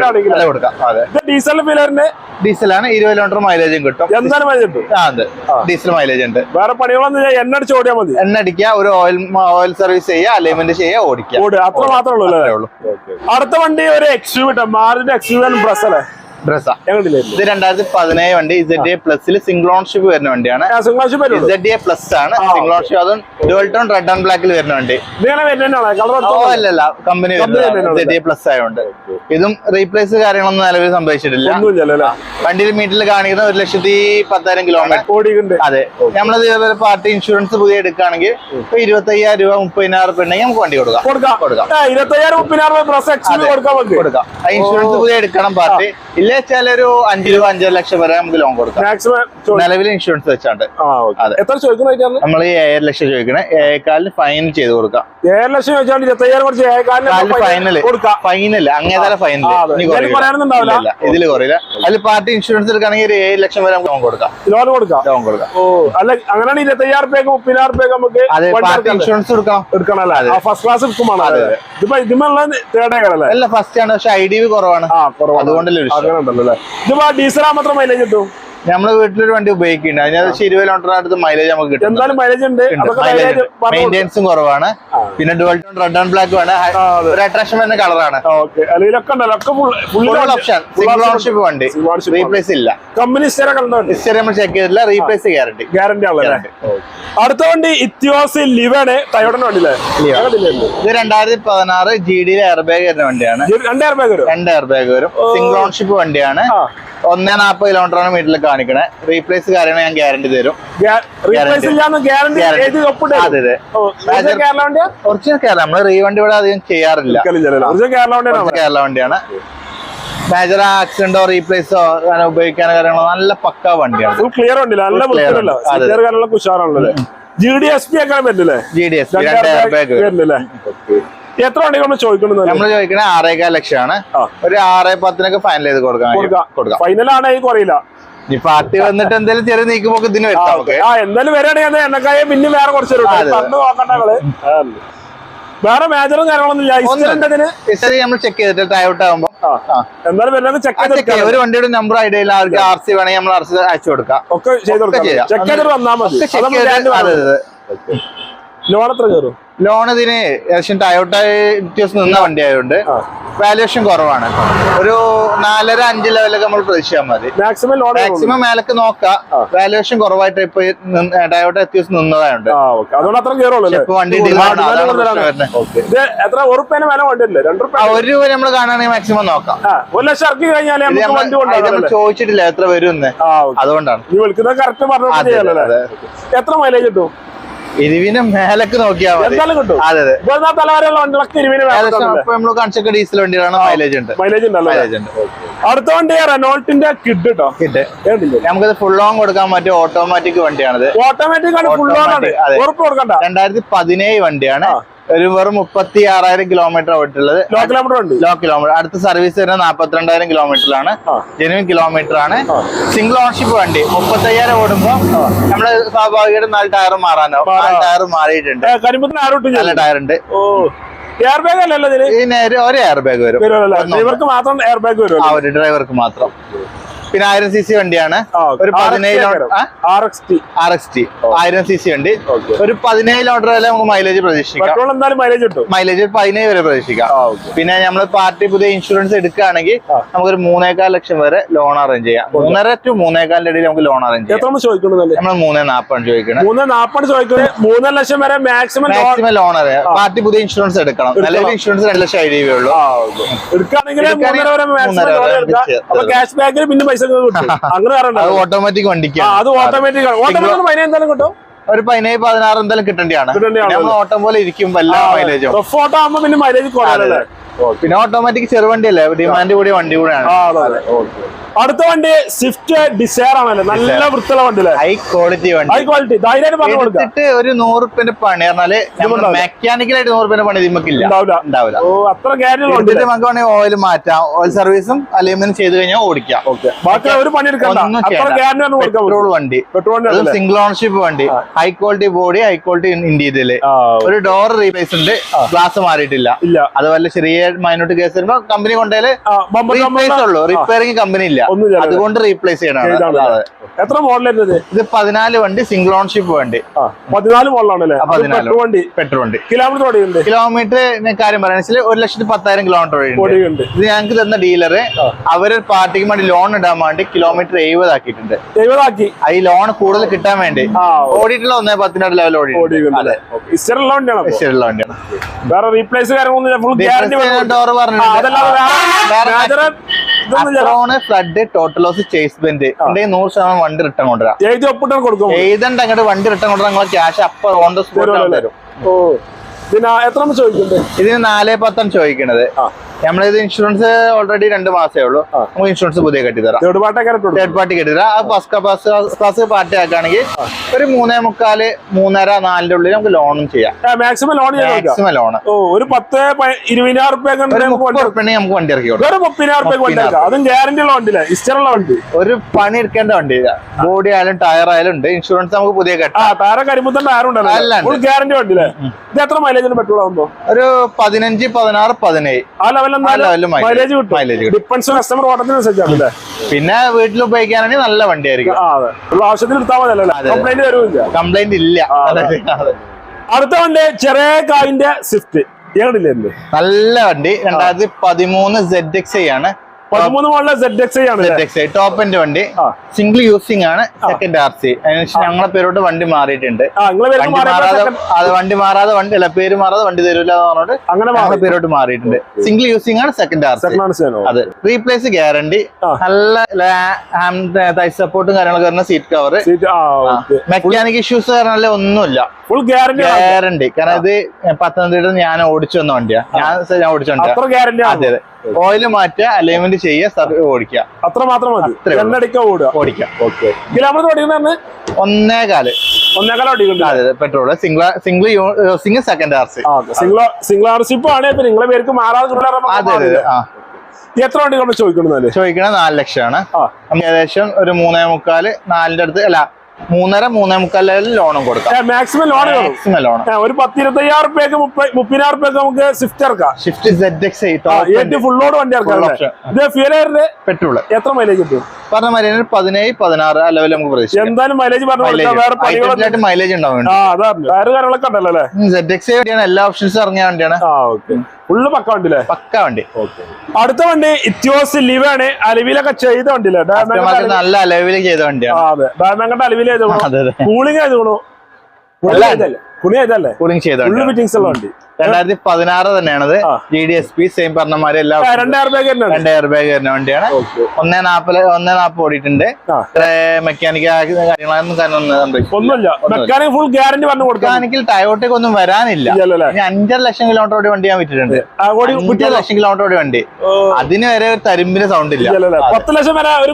ആണെങ്കിൽ കൊടുക്കാം. അതെ. ഡീസൽ ഫിലറിന് ഡീസലാണ് ഇരുപത് കിലോമീറ്റർ മൈലേജും കിട്ടും. എന്താണ് മൈലേജ് അതെ ഡീസൽ മൈലേജ് ഉണ്ട്. വേറെ പണികളൊന്നും എണ്ണ അടിച്ച് ഓടിയാൽ മതി. എണ്ണ അടിക്കുക ഒരു ഓയിൽ ഓയിൽ സർവീസ് ചെയ്യുക അലൈൻമെന്റ് ചെയ്യുക ഓടിക്കുക. ഓട്. അത്ര മാത്രമേ ഉള്ളൂ അടുത്ത വണ്ടി ഒരു എക്സ്യൂ കിട്ടാം മാറിന്റെ എക്സ്യൂ ബ്രസ് അല്ലേ ഇത് രണ്ടായിരത്തി പതിനേഴ് വണ്ടി ഇസഡ് എ പ്ലസിൽ സിംഗിൾ ഓൺഷിപ്പ് വരുന്ന വണ്ടിയാണ്. ഇസഡ് എ പ്ലസ് ആണ്. സിംഗിൾ ഓൺഷിപ്പ് അതും ഡുവൽ ടോൺ റെഡ് ആൻഡ് ബ്ലാക്കിൽ വരുന്ന വണ്ടി. അല്ലല്ല കമ്പനി ഇസഡ് എ പ്ലസ് ആയതുകൊണ്ട് ഇതും റീപ്ലേസ് കാര്യങ്ങളൊന്നും നിലവിൽ സംഭവിച്ചിട്ടില്ല. വണ്ടിയിൽ മീറ്ററിൽ കാണിക്കുന്ന ഒരു ലക്ഷത്തി പത്തായിരം കിലോമീറ്റർ അതെ നമ്മളത് ഇതേപോലെ പാർട്ടി ഇൻഷുറൻസ് പുതിയ എടുക്കുകയാണെങ്കിൽ ഇപ്പൊ ഇരുപത്തി അയ്യായിരം രൂപ മുപ്പതിനായിരം രൂപ ഉണ്ടെങ്കിൽ നമുക്ക് വണ്ടി കൊടുക്കാം. കൊടുക്കാം. കൊടുക്കാം. ഇൻഷുറൻസ് പുതിയ എടുക്കണം പാർട്ടി ഇല്ല വെച്ചാൽ ഒരു അഞ്ചു രൂപ അഞ്ചര ലക്ഷം വരെ നമുക്ക് ലോൺ കൊടുക്കാം. മാക്സിമം നിലവിൽ ഇൻഷുറൻസ് വെച്ചാണ്ട്. അതെ. എത്ര ചോദിക്കുന്ന നമ്മൾ ഏഴര ലക്ഷം ചോദിക്കണേ. ഏഴേക്കാലിന് ഫൈനൽ ചെയ്ത് കൊടുക്കാം. ഏഴര ലക്ഷം വെച്ചാൽ ഇരുപത്തയ്യായിരം കുറച്ച് കാലിന് ഫൈനൽ ഫൈനൽ അങ്ങേതല ഫൈനൽ ഇതിൽ കുറയില്ല. അതിൽ പാർട്ടി ഇൻഷുറൻസ് എടുക്കുകയാണെങ്കിൽ ഒരു ഏഴ് ലക്ഷം വരെ നമുക്ക് ലോൺ കൊടുക്കാം. ലോൺ കൊടുക്കാം? ലോൺ കൊടുക്കാം. ഓ അല്ല അങ്ങനെയാണ് ഇരുപത്തയ്യായിരം റുപ്യക്ക് മുപ്പതിനായിരം റുപ്യക്ക് നമുക്ക് അതെ പാർട്ടി എടുക്കാം. ഇൻഷുറൻസ് കൊടുക്കണം എടുക്കണല്ലേ ഫസ്റ്റ് ക്ലാസ് അതെ. ഇതിപ്പോ ഇതിമുള്ള തേർഡ് ഏക്കറല്ലേ അല്ല? ഫസ്റ്റ് ആണ്. പക്ഷെ ഐ ഡി കുറവാണ്. അതുകൊണ്ടല്ലേ ഉണ്ടല്ലോ അല്ലേ? ഇതിപ്പോ ഡീസലാ മാത്രം മൈലേജ് കിട്ടും? നമ്മൾ വീട്ടിലൊരു വണ്ടി ഉപയോഗിക്കുന്നുണ്ട്. അതിനകത്ത് ഇരുപത് കിലോമീറ്റർ അടുത്ത് മൈലേജ് നമുക്ക് കിട്ടും എന്തായാലും മൈലേജ് ഉണ്ട്. മെയിന്റെനൻസും കുറവാണ്. പിന്നെ dual tone red and black ആണ്. ഒരു അട്രാക്ഷൻ വരുന്ന കളറാണ് ഓപ്ഷൻ സിംഗിൾ ഓൺഷിപ്പ് വണ്ടി. റീപ്ലേസ് ഇല്ല. കമ്പനി ഹിസ്റ്ററി നമ്മൾ ചെക്ക് ചെയ്തില്ല റീപ്ലേസ് ഗ്യാരണ്ടി ഗ്യാരണ്ടി അടുത്ത വണ്ടി ഇത്യോസ് ലിവാണ്. അങ്ങനത്തില്ലേ? ഇത് രണ്ടായിരത്തി പതിനാറ് ജി ഡിയിലെ എയർ ബാഗ് വരുന്ന വണ്ടിയാണ്. വരും. രണ്ട് എയർ ബാഗ് വരും സിംഗിൾ ഓൺഷിപ്പ് വണ്ടിയാണ്. ഒന്നേ നാൽപ്പത് കിലോമീറ്റർ ആണ് വീട്ടിൽ കാണിക്കണേ. റീപ്ലേസ് കാര്യങ്ങൾ ഞാൻ ഗ്യാരണ്ടി തരും. ഒറിജിനൽ കേരള നമ്മൾ റീവണ്ടി ഇവിടെ അധികം ചെയ്യാറില്ല. കേരള വണ്ടിയാണ് മേജർ ആക്സിഡന്റോ റീപ്ലേസോ ഉപയോഗിക്കാനോ കാര്യങ്ങളോ നല്ല പക്ക വണ്ടിയാണ്. ഫുൾ ക്ലിയർ വണ്ടിയില്ല നല്ല കാര്യങ്ങളൊക്കെ ഉഷാറാണല്ലേ ജി ഡി എസ് പി ഒക്കെ പറ്റില്ലേ ജി ഡി എസ് ബാഗ് എത്ര വണ്ടി നമ്മൾ ചോദിക്കുന്നത് നമ്മൾ ചോദിക്കണേ ആറേകാൽ ലക്ഷമാണ്. ഒരു ആറേ പത്തിനൊക്കെ ഫൈനൽ ചെയ്ത് കൊടുക്കാം. കൊടുക്കാം. ഫൈനലാണ് ഈ കുറയില്ല. ഈ പാർട്ടി വന്നിട്ട് എന്തെങ്കിലും ചെറിയ നീക്കുമ്പോക്ക് ഇതിന് നമുക്ക്. ആ എന്തായാലും വരികയാണെങ്കിൽ എണ്ണക്കായ പിന്നെ വേറെ കുറച്ച് നോക്കണ്ട വേറെ മേജറും കാര്യങ്ങളൊന്നും ഇല്ല. നമ്മൾ ചെക്ക് ചെയ്തിട്ട് ടൈ ഔട്ട് ആ. എന്തായാലും ഒരു വണ്ടിയുടെ നമ്പർ ഐഡിയ ഇല്ല. അവർക്ക് ആർ സി വേണമെങ്കിൽ നമ്മൾ ആർ സി അയച്ചു കൊടുക്കാം. ഒക്കെ ചെയ്ത് കൊടുക്കാം. ചെക്ക് ചെയ്തിട്ട് വന്നാൽ മതി. ലോൺ എത്ര കയറും? ലോൺ ഇതിന് ഏകദേശം ടയോട്ട നിന്ന വണ്ടി ആയതുകൊണ്ട്. വാല്യുവേഷൻ കുറവാണ്. ഒരു നാലര അഞ്ച് ലെവലൊക്കെ നമ്മൾ പ്രതീക്ഷിച്ചാൽ മതി. മാക്സിമം ലോൺ മാക്സിമം മേലക്ക് നോക്കാം. വാല്യുവേഷൻ കുറവായിട്ട് ഇപ്പൊ ടയോട്ട എത്തിയസ് നിന്നതായുണ്ട്. അതുകൊണ്ട് അത്ര കയറുള്ളൂ അല്ലേ? വണ്ടി എത്ര? ഉറുപ്പേനെ വില വേണ്ടില്ലേ രണ്ട് ആ, ഒരു രൂപ നമ്മൾ കാണുകയാണെങ്കിൽ മാക്സിമം നോക്കാം. ഒരു ലക്ഷം ഇറക്കി കഴിഞ്ഞാൽ ചോദിച്ചിട്ടില്ല എത്ര വരും അതുകൊണ്ടാണ്. എത്ര മൈലേജ് കിട്ടും? ഇരുവിന് മേലക്ക് നോക്കിയാൽ മതി. അതെ അതെ. നമ്മൾ കാണിച്ചൊക്കെ ഡീസൽ വണ്ടികളാണ് മൈലേജ് ഉണ്ട്. മൈലേജ് മൈലേജ് ഉണ്ട്. അടുത്ത വണ്ടി റെനോൾട്ടിന്റെ കിഡ് കേട്ടോ കിഡ് നമുക്ക് നമുക്കിത് ഫുൾ ഓൺ കൊടുക്കാൻ പറ്റിയ ഓട്ടോമാറ്റിക് വണ്ടിയാണിത്. ഓട്ടോമാറ്റിക് ആണ് ഫുൾ ഓൺ ആണ്. രണ്ടായിരത്തി പതിനേഴ് വണ്ടിയാണ്. ഒരു വെറും മുപ്പത്തി ആറായിരം കിലോമീറ്റർ ഓടിട്ടുള്ളത് ലോ കിലോമീറ്റർ ഉണ്ട് ലോ കിലോമീറ്റർ അടുത്ത സർവീസ് വരുന്നത് നാപ്പത്തിരണ്ടായിരം കിലോമീറ്ററിലാണ്. ജെനുവിൻ കിലോമീറ്റർ ആണ്. സിംഗിൾ ഓണർഷിപ്പ് വണ്ടി. മുപ്പത്തയ്യായിരം ഓടുമ്പോ നമ്മൾ സ്വാഭാവികമായിട്ടും നാല് ടയർ മാറാനോ നാല് ടയർ മാറിയിട്ടുണ്ട്. നല്ല ടയർ ഉണ്ട്. എയർ ബാഗ് അല്ലല്ലോ ഇതിന് ഇതിന് ഒരു- എയർ ബാഗ് വരും. ഡ്രൈവർക്ക് മാത്രം എയർ ബാഗ് ആ ഒരു ഡ്രൈവർക്ക് മാത്രം. പിന്നെ ആയിരം സി സി വണ്ടിയാണ്. ഒരു പതിനേഴ് R X T. R X T. ആയിരം സി സി വണ്ടി. ഒരു പതിനേഴ് ലോട്ടർ വരെ നമുക്ക് മൈലേജ് പ്രതീക്ഷിക്കാം. എന്തായാലും മൈലേജ് കിട്ടും. മൈലേജ് പതിനേഴ് വരെ പ്രതീക്ഷിക്കാം. പിന്നെ നമ്മൾ പാർട്ടി പുതിയ ഇൻഷുറൻസ് എടുക്കുകയാണെങ്കിൽ. നമുക്കൊരു മൂന്നേകാൽ ലക്ഷം വരെ ലോൺ അറേഞ്ച് ചെയ്യാം. മൂന്നര ടു മൂന്നേകാലിന്റെ ഇടയിൽ നമുക്ക് ലോൺ അറേഞ്ച് ചെയ്യാം. മൂന്നേ നമ്മൾ മൂന്നേ നാപ്പാണ് ചോദിക്കുന്നത് മൂന്ന് നാപ്പത് ചോദിക്കുന്നത് മൂന്നര ലക്ഷം വരെ മാക്സിമം മാക്സിമം ലോൺ അറിയാം പാർട്ടി പുതിയ ഇൻഷുറൻസ് എടുക്കണം. നല്ല ഇൻഷുറൻസ് രണ്ട് ലക്ഷം ഐ ഡി ഉള്ളൂ എടുക്കുകയാണെങ്കിൽ ക്യാഷ് ബാക്കിൽ പിന്നെ പൈസ കിട്ടും. [LAUGHS] അങ്ങനെ ഓട്ടോമാറ്റിക് വണ്ടിക്ക് അത് ഓട്ടോമാറ്റിക് ഓട്ടോമാറ്റിക് മൈന എന്തായാലും കിട്ടും? ഒരു പതിനേഴ് പതിനാറ് എന്തായാലും കിട്ടേണ്ടതാണ് ഓട്ടം പോലെ ഇരിക്കും എല്ലാ മൈലേജും ഓട്ടോ ആകുമ്പോ പിന്നെ മൈലേജ് കുറവല്ലേ പിന്നെ ഓട്ടോമാറ്റിക് ചെറുവണ്ടി അല്ലേ ഡിമാൻഡ് കൂടിയ വണ്ടി കൂടെയാണ്. അടുത്ത വണ്ടി സ്വിഫ്റ്റ് ഡിസയർ ആണല്ലേ? നല്ല വൃത്തിയുള്ള വണ്ടി. ഹൈ ക്വാളിറ്റി വണ്ടി ഹൈ ക്വാളിറ്റി എടുത്തിട്ട് ഒരു നൂറ് റുപ്യന്റെ പണി പറഞ്ഞാൽ മെക്കാനിക്കലായിട്ട് നൂറ് റുപ്യന്റെ പണി ഇതിമ്മക്കില്ല. ഉണ്ടാവില്ല. അത്ര എടുത്തിട്ട് നമുക്ക് വേണമെങ്കിൽ ഓയിൽ മാറ്റാം ഓയിൽ സർവീസും അലൈൻമെന്റ് ചെയ്ത് കഴിഞ്ഞാൽ ഓടിക്കാം. ബാക്കി ഒരു പണി എടുക്കണ്ട. അത്ര ചെയ്യണ്ട. ഗ്യാരണ്ടി ആണ് കൊടുക്കാൻ പെട്രോൾ വണ്ടി. സിംഗിൾ ഓണർഷിപ്പ് വണ്ടി. High quality body high quality interior ആ ഒരു ഡോർ റീപ്ലേസ് ഉണ്ട് ഗ്ലാസ് മാറിയിട്ടില്ല. ഇല്ല. അതുപോലെ ചെറിയ മൈനോട്ട് കേസ് വരുമ്പോ കമ്പനി കൊണ്ടേൽ റീപ്ലേസ് ഉള്ളൂ റിപ്പയറിംഗ് കമ്പനി ഇല്ല. അതുകൊണ്ട് റീപ്ലേസ് ചെയ്യണം. എത്ര മോഡലായിരുന്നത് ഇത്? പതിനാല് വണ്ടി സിംഗിൾ ഓൺഷിപ്പ് വണ്ടി. പതിനാല് മോഡലാണല്ലേ പെട്രോൾ വണ്ടി. പെട്രോൾ വണ്ടി. കിലോമീറ്റർ ഓടിയുണ്ട് കിലോമീറ്റർ കാര്യം പറയുകയാണെങ്കിൽ ഒരു ലക്ഷത്തി പത്തായിരം കിലോമീറ്റർ ഓടിയുണ്ട് ഇത് ഞങ്ങൾക്ക് തന്ന ഡീലർ അവർ പാർട്ടിക്ക് വേണ്ടി ലോൺ ഇടാൻ വേണ്ടി കിലോമീറ്റർ എഴുപതാക്കിയിട്ടുണ്ട്. എഴുപതാക്കി? ആ ഈ ലോൺ കൂടുതൽ കിട്ടാൻ വേണ്ടി. ഓടിയിട്ടുള്ള ഒന്നേ പത്തിന്റെ ലെവൽ ഓടി വേറെ റീപ്ലേസ് കാര്യങ്ങളൊന്നും ഫുൾ ഗ്യാരണ്ടി ഡോർ പറഞ്ഞു flood total loss chassis bent ഉണ്ടെങ്കിൽ നൂറ് ശതമാനം വണ്ടി റിട്ടേൺ കൊണ്ടുവരാം. എഴുതി ഒപ്പിട്ടാണ് കൊടുക്കും എഴുതണ്ട അങ്ങോട്ട് വണ്ടി റിട്ടേൺ കൊണ്ടുവരാൻ നിങ്ങളെ ക്യാഷ് അപ്പൊ ഓൺ ദ സ്പോട്ട് തരും. എത്ര ചോദിക്കണ്ടേ ഇതിന് നാലേ പത്താണ് ചോദിക്കണത്. നമ്മളിത് ഇൻഷുറൻസ് ഓൾറെഡി രണ്ട് മാസമേ ഉള്ളൂ. നമുക്ക് ഇൻഷുറൻസ് പുതിയ കെട്ടിത്തരാം തേർഡ് പാർട്ടി തേർഡ് പാർട്ടി കെട്ടിത്തരാം ആ ഫസ്റ്റ് ക്ലാസ് ക്ലാസ് പാർട്ടി ആക്കുകയാണെങ്കിൽ ഒരു മൂന്നേ മുക്കാൽ മൂന്നര നാലിന്റെ ഉള്ളിൽ നമുക്ക് ലോണും ചെയ്യാം. മാക്സിമം ലോൺ മാക്സിമം ലോൺ ഒരു പത്ത് ഇരുപതിനായിരം റുപ്യ നമുക്ക് വണ്ടി ഇറക്കി അതും ഗ്യാരണ്ടി ഉള്ള വണ്ടി ഇസ്റ്ററുള്ള വണ്ടി. ഒരു പണി എടുക്കേണ്ട വണ്ടി ബോഡി ആയാലും ടയർ ആയാലും ഉണ്ട്. ഇൻഷുറൻസ് നമുക്ക് പുതിയ ഗ്യാരണ്ടി വണ്ടി ഇത് എത്ര മൈലേജിന് ആകുമ്പോ ഒരു പതിനഞ്ച് പതിനാറ് പതിനേഴ്. ആ ലെവൽ മൈലേജ് കിട്ടും. ഡിപ്പെൻസ് കസ്റ്റമർ ഓട്ടത്തിനനുസരിച്ചാണ് പിന്നെ വീട്ടിൽ ഉപയോഗിക്കാനാണെങ്കിൽ നല്ല വണ്ടിയായിരിക്കും. ആവശ്യത്തിന് എടുത്താൽ കംപ്ലൈന്റ് കംപ്ലൈന്റ് ഇല്ല. അടുത്ത വണ്ടി ചെറിയ കായിന്റെ സ്വിഫ്റ്റ് ഏകടില്ലേ നല്ല വണ്ടി. രണ്ടായിരത്തി പതിമൂന്ന് സെഡ് എക്സ് ആണ്. പതിമൂന്ന് മോളിലെ സെഡ് എക്സ് ആണ് സെഡ് എക്സ് ടോപ്പ് എൻഡ് വണ്ടി സിംഗിൾ യൂസിംഗ് ആണ് സെക്കൻഡ് ആർ സി അതിനുശേഷം ഞങ്ങളെ പേരോട്ട് വണ്ടി മാറിയിട്ടുണ്ട്. വണ്ടി മാറാതെ അത് വണ്ടി മാറാതെ വണ്ടി അല്ല പേര് മാറാതെ വണ്ടി തരൂല എന്ന് പറഞ്ഞിട്ട് അങ്ങനെ പേരോട്ട് മാറിയിട്ടുണ്ട്. സിംഗിൾ യൂസിംഗ് ആണ് സെക്കൻഡ് ആർ സി അത്. Replace guarantee. നല്ല തൈ സപ്പോർട്ടും കാര്യങ്ങളൊക്കെ വരുന്ന സീറ്റ് കവർ മെക്കാനിക് ഇഷ്യൂസ് കാരണമല്ല ഒന്നുമില്ല. ഫുൾ ഗ്യാരണ്ടി ഗ്യാരണ്ടി കാരണം ഇത് പത്തനംതിട്ട ഞാൻ ഓടിച്ചു വന്ന വണ്ടിയാ. ഞാൻ ഓടിച്ചു വണ്ടിയാ. അതെ അതെ. ഓയിൽ മാറ്റ അലൈൻമെന്റ് ചെയ്യുക സർവ് ഓടിക്കുക. അത്ര മാത്രം മതി. എണ്ണടിക്ക ഓടുക. ഓടിക്കുക. ഓക്കെ. കിലോമീറ്റർ ഓടിക്കുന്ന ഒന്നേ കാൽ petrol. Single single using second R C single single ownership ആണ്. ഇപ്പൊ നിങ്ങളെ പേർക്ക് മാറാതെ. എത്ര വണ്ടി നമ്മൾ ചോദിക്കണം ചോദിക്കണ നാല് ലക്ഷമാണ്. ഏകദേശം ഒരു മൂന്നേ മുക്കാൽ നാലിന്റെ അടുത്ത് അല്ല മൂന്നര മൂന്നേ മുക്കാൽ ലോണും കൊടുക്കാം. മാക്സിമം ലോൺ മാക്സിമം ലോൺ ഒരു പത്തിരുപത്തയ്യായിരം റുപ്യക്ക് മുപ്പതിനായിരം റുപ്യക്ക് നമുക്ക് സ്വിഫ്റ്റ് ഇറക്കാം. സ്വിഫ്റ്റ് സെഡ് എക്സ് ഏറ്റവും ഫുള്ളോട് വണ്ടി ഇറക്കാം പെട്രോൾ? ഇത് ഫ്യൂലറിന്റെ എത്ര മൈലേജ് കിട്ടും? പറഞ്ഞ മൈലേജ് പതിനേഴ് പതിനാറ് ആ ലെവലിൽ നമുക്ക് പ്രതീക്ഷിക്കാം. എന്തായാലും മൈലേജ് പറഞ്ഞു വേറെ മൈലേജ് ഉണ്ടാവും ടയറ് കാര്യങ്ങളൊക്കെ ഉണ്ടല്ലോ അല്ലേ? എല്ലാ ഓപ്ഷൻസും ഇറങ്ങിയ വണ്ടിയാണ്. ഫുള്ള് പക്ക വണ്ടിയില്ലേ? പക്ക വണ്ടി. അടുത്ത വണ്ടി ഇത്യോസ് ലിവ് ആണ് അലവിലൊക്കെ ചെയ്ത വണ്ടിയില്ലേ? നല്ല അലവിൽ ചെയ്ത വണ്ടിയാണ്. അതെ. അലവിൽ ചെയ്തോളൂ. കൂളിംഗ് ചെയ്ത് കൊണു കുണി ചെയ്തല്ലേ? കൂളിംഗ് ചെയ്ത ഫുള്ള് ഫിറ്റിംഗ്സ് ഉള്ള വണ്ടി. രണ്ടായിരത്തി പതിനാറ് തന്നെയാണത്. G D S P same പറഞ്ഞമാര് എല്ലാ രണ്ട് എയർ ബാഗ് വരുന്ന വണ്ടിയാണ്. ഒന്നേ നാപ്പത് ഒന്നേ നാപ്പത് ഓടിയിട്ടുണ്ട്. മെക്കാനിക്ക് മെക്കാനിക്കൽ കാര്യങ്ങളൊന്നും കാരണം ഫുൾ ഗ്യാരണ്ടി പറഞ്ഞു മെക്കാനിക്കൽ ടയോട്ടേക്ക് ഒന്നും വരാനില്ല. അഞ്ചര ലക്ഷം കിലോമീറ്റർ ഓടി വണ്ടി ഞാൻ വിറ്റിട്ടുണ്ട്. അഞ്ചര ലക്ഷം കിലോമീറ്റർ ഓടി വണ്ടി. അതിന് വരെ ഒരു തരുമ്പിന് സൗണ്ട് ഇല്ല. പത്ത് ലക്ഷം വരെ ഒരു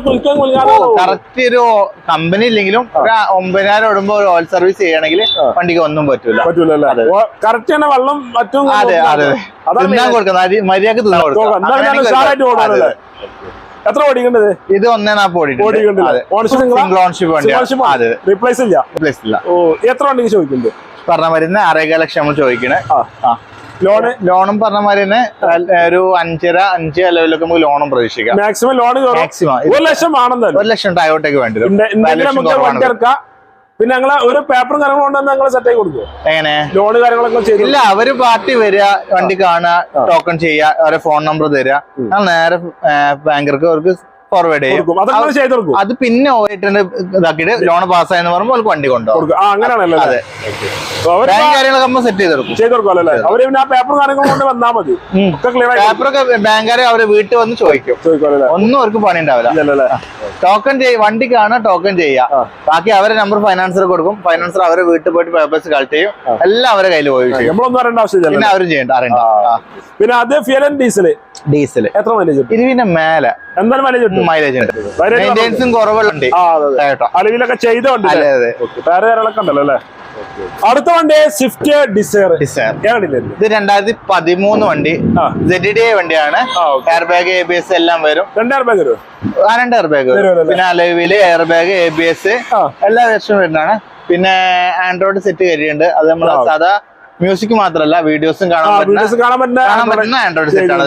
കറക്റ്റ് ഒരു കമ്പനി ഇല്ലെങ്കിലും ഒരു ഒമ്പതിനായിരം ഓടുമ്പോ ഒരു ഓയിൽ സർവീസ് ചെയ്യണമെങ്കിൽ വണ്ടിക്ക് ഒന്നും പറ്റൂല. പറ്റൂലല്ലേ? കറക്റ്റ് തന്നെ വെള്ളം മറ്റും അതെ അതെ. തിന്നാൻ കൊടുക്കണം മര്യാദയ്ക്ക് തിന്നാൻ കൊടുക്കണം. എത്ര ഓടിക്കേണ്ടത് ഇത് ഒന്നേ അതെ. റീപ്ലേസ് ഇല്ല? ഇല്ല. ഓ എത്ര ചോദിക്കുന്നുണ്ട്? പറഞ്ഞ മരുന്ന് ലക്ഷം നമ്മൾ ചോദിക്കണേ. ആ. ലോണ്? ലോണും പറഞ്ഞ മാതിരി ഒരു അഞ്ചര അഞ്ച് ലെവലൊക്കെ നമുക്ക് ലോണും പ്രതീക്ഷിക്കാം. മാക്സിമം ലോൺ മാക്സിമം ഒരു ലക്ഷം ആണെന്നല്ലോ ഒരു ലക്ഷം ടയോട്ടേക്ക് വേണ്ടി പിന്നെ ഞങ്ങൾ ഒരു പേപ്പറും കാര്യങ്ങളും കൊണ്ടുവന്ന് ഞങ്ങൾ സെറ്റ് ആയി കൊടുക്കും. എങ്ങനെ? ലോണ് കാര്യങ്ങളൊക്കെ ചെയ്തു ഇല്ല അവർ പാർട്ടി വരിക വണ്ടി കാണുക ടോക്കൺ ചെയ്യുക അവരെ ഫോൺ നമ്പർ തരിക. നേരെ ബാങ്കർക്ക് അവർക്ക് ഫോർവേഡ് ചെയ്യും. അത് പിന്നെ ഓയിട്ടുണ്ട് ഇതാക്കിയിട്ട് ലോൺ പാസ്സായെന്ന് പറയുമ്പോൾ അവർക്ക് വണ്ടി കൊണ്ടുപോകും. അങ്ങനെയാണല്ലോ അതെ. അവർ ബാങ്ക് കാര്യങ്ങളൊക്കെ സെറ്റ് ചെയ്ത് കൊടുക്കും. ചെയ്ത് കൊടുക്കും അല്ലേ അവർ പിന്നെ ആ പേപ്പറും കാര്യങ്ങളും കൊണ്ട് വന്നാൽ മതി. ഉം. ഒക്കെ ക്ലിയർ ആയി പേപ്പറൊക്കെ ബാങ്കുകാരെ അവരെ വീട്ടിൽ വന്ന് ചോദിക്കും. ഒന്നും അവർക്ക് പണി ഉണ്ടാവില്ല. ടോക്കൺ ചെയ്യും വണ്ടി കാണാൻ ടോക്കൺ ചെയ്യുക. ബാക്കി അവരെ നമ്പർ ഫൈനാൻസർ കൊടുക്കും. ഫൈനാൻസർ അവരെ വീട്ടിൽ പോയിട്ട് പേപ്പേഴ്സ് കളക്ട് ചെയ്യും. എല്ലാം അവരെ കയ്യിൽ പോയി പിന്നെ അവർ ചെയ്യണ്ട അറിയണ്ട. പിന്നെ അത് ഫിയലൻ ഡീസൽ ഡീസൽ എത്ര മൈലേജ് ഇരുവിന്റെ മേലെ എന്തായാലും മൈലേജ് മൈലേജ് ഉണ്ട്. കുറവുണ്ട് അലവിലൊക്കെ ചെയ്തോണ്ട് കാര്യങ്ങളൊക്കെ ഉണ്ടല്ലോ അല്ലേ? അടുത്ത വണ്ടി സ്വിഫ്റ്റ് ഡിസയർ ഡിസയർ ഇത് രണ്ടായിരത്തി പതിമൂന്ന് വണ്ടി. സെഡ് വണ്ടിയാണ്. Air bag A B S എല്ലാം വരും. രണ്ട് എയർ ബാഗ് വരും ആ രണ്ട് എയർ ബാഗ് വരും. പിന്നെ Alavil air bag A B S എല്ലാ വേർഷനും വരുന്നതാണ്. പിന്നെ ആൻഡ്രോയിഡ് സെറ്റ് കയറിയുണ്ട് അത് നമ്മൾ. സാധാ മ്യൂസിക് മാത്രല്ല വീഡിയോസും കാണാൻ പറ്റുന്ന ആൻഡ്രോയിഡ് സെറ്റ് ആണ്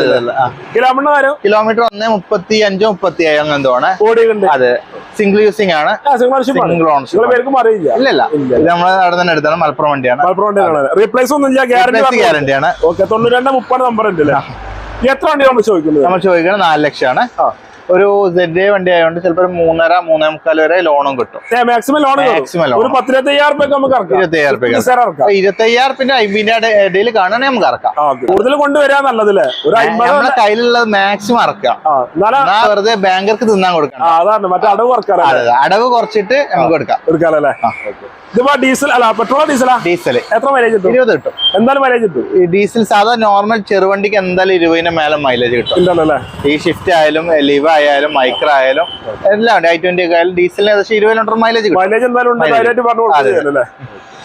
കിലോമീറ്റർ കിലോമീറ്റർ ഒന്ന് മുപ്പത്തി അഞ്ചോ മുപ്പത്തി ഏഴോ എന്തോണ് അതെ. സിംഗിൾ യൂസിംഗ് ആണ്. സിംഗിൾ ഓണർഷിപ്പ് അറിയില്ല. ഇല്ലല്ല ഇത് നമ്മൾ അവിടെ തന്നെ എടുത്താണ്. മലപ്പുറം വണ്ടിയാണ്. മലപ്പുറം റീപ്ലേസ് ഒന്നും ഇല്ല ഗ്യാരണ്ടി ഗ്യാരണ്ടി ആണ്. തൊണ്ണൂറ്റി രണ്ട് മുപ്പത് നമ്പർ ഉണ്ട് അല്ലേ എത്ര വണ്ടി നമ്മൾ ചോദിക്കുന്നത്? നമ്മൾ ചോദിക്കുന്നത് നാല് ലക്ഷമാണ്. ആ. ഒരു സെഡ് വണ്ടി ആയതുകൊണ്ട് ചിലപ്പോൾ ഒരു മൂന്നര മൂന്നേ മുക്കാൽ വരെ ലോണും കിട്ടും. മാക്സിമം ലോൺ മാക്സിമം ലോൺ ഒരു പത്തിരുപത്തയ്യായിരം റുപ്യ നമുക്ക് ഇരുപത്തയ്യായിരം രൂപ ഇറക്കാം. പിന്നെ ഐബിന്റെ ഇടയിൽ കാണുകയാണെങ്കിൽ നമുക്ക് ഇറക്കാം. കൂടുതൽ കൊണ്ടുവരാൻ നല്ലതല്ലേ ഒരു നമ്മുടെ കയ്യിലുള്ളത് മാക്സിമം ഇറക്കാം. വെറുതെ ബാങ്കർക്ക് തിന്നാൻ കൊടുക്കണം. അതാണ്. മറ്റേ അടവ് അടവ് കുറച്ചിട്ട് നമുക്ക് എടുക്കാം. എടുക്കാറല്ലേ ഇതിപ്പോ ഡീസൽ അല്ല പെട്രോൾ ഡീസലാ? ഡീസൽ. എത്ര മൈലേജ് കിട്ടും? ഇരുപത് കിട്ടും. എന്തായാലും മൈലേജ് കിട്ടും. ഈ ഡീസൽ സാധാരണ നോർമൽ ചെറുവണ്ടിക്ക് എന്തായാലും ഇരുപതിന് മേലെ മൈലേജ് കിട്ടും. ഈ ഷിഫ്റ്റ് ആയാലും ലിവ ആയാലും മൈക്ര ആയാലും എല്ലാം ഉണ്ട്. ഐ ട്വന്റി ഒക്കെ ആയാലും ഡീസലിന് ഏകദേശം ഇരുപത് ലിറ്റർ മൈലേജ് മൈലേജ് എന്തായാലും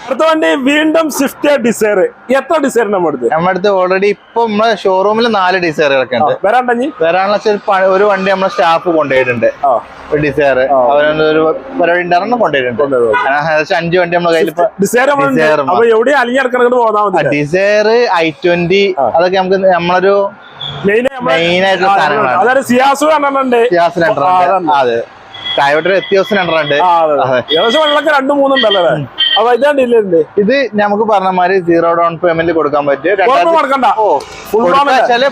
അടുത്ത വണ്ടി വീണ്ടും സ്വിഫ്റ്റ് ഡിസയർ എത്ര ഡിസയർ നമ്മുടെ നമ്മുടെ അടുത്ത് ഓൾറെഡി ഇപ്പൊ നമ്മളെ ഷോറൂമിൽ നാല് ഡിസൈറുകളൊക്കെ ഉണ്ട്. വരാണ്ടി വരാനുള്ള ഒരു വണ്ടി നമ്മളെ സ്റ്റാഫ് കൊണ്ടുപോയിട്ടുണ്ട്. ഡിസൈർ അവരൊരു പരിപാടി ഉണ്ടായിരുന്നു കൊണ്ടുപോയിട്ടുണ്ട്. കൊണ്ടുപോയി. ഏകദേശം അഞ്ച് വണ്ടി നമ്മുടെ കയ്യിൽ ഡിസൈർ ഐ ട്വന്റി അതൊക്കെ നമുക്ക് നമ്മളൊരു സാധനങ്ങളാണ്. അതായത് സിയാസു കണ്ടിട്ടുണ്ട് സിയാസ് രണ്ടെണ്ണം അതെ. ഏകദേശം വെള്ളമൊക്കെ രണ്ടും മൂന്നുണ്ടല്ലോ അപ്പൊ ഇതാണ് ഇത് നമുക്ക് പറഞ്ഞ മാതിരി സീറോ ഡൗൺ പേയ്മെന്റ് കൊടുക്കാൻ പറ്റും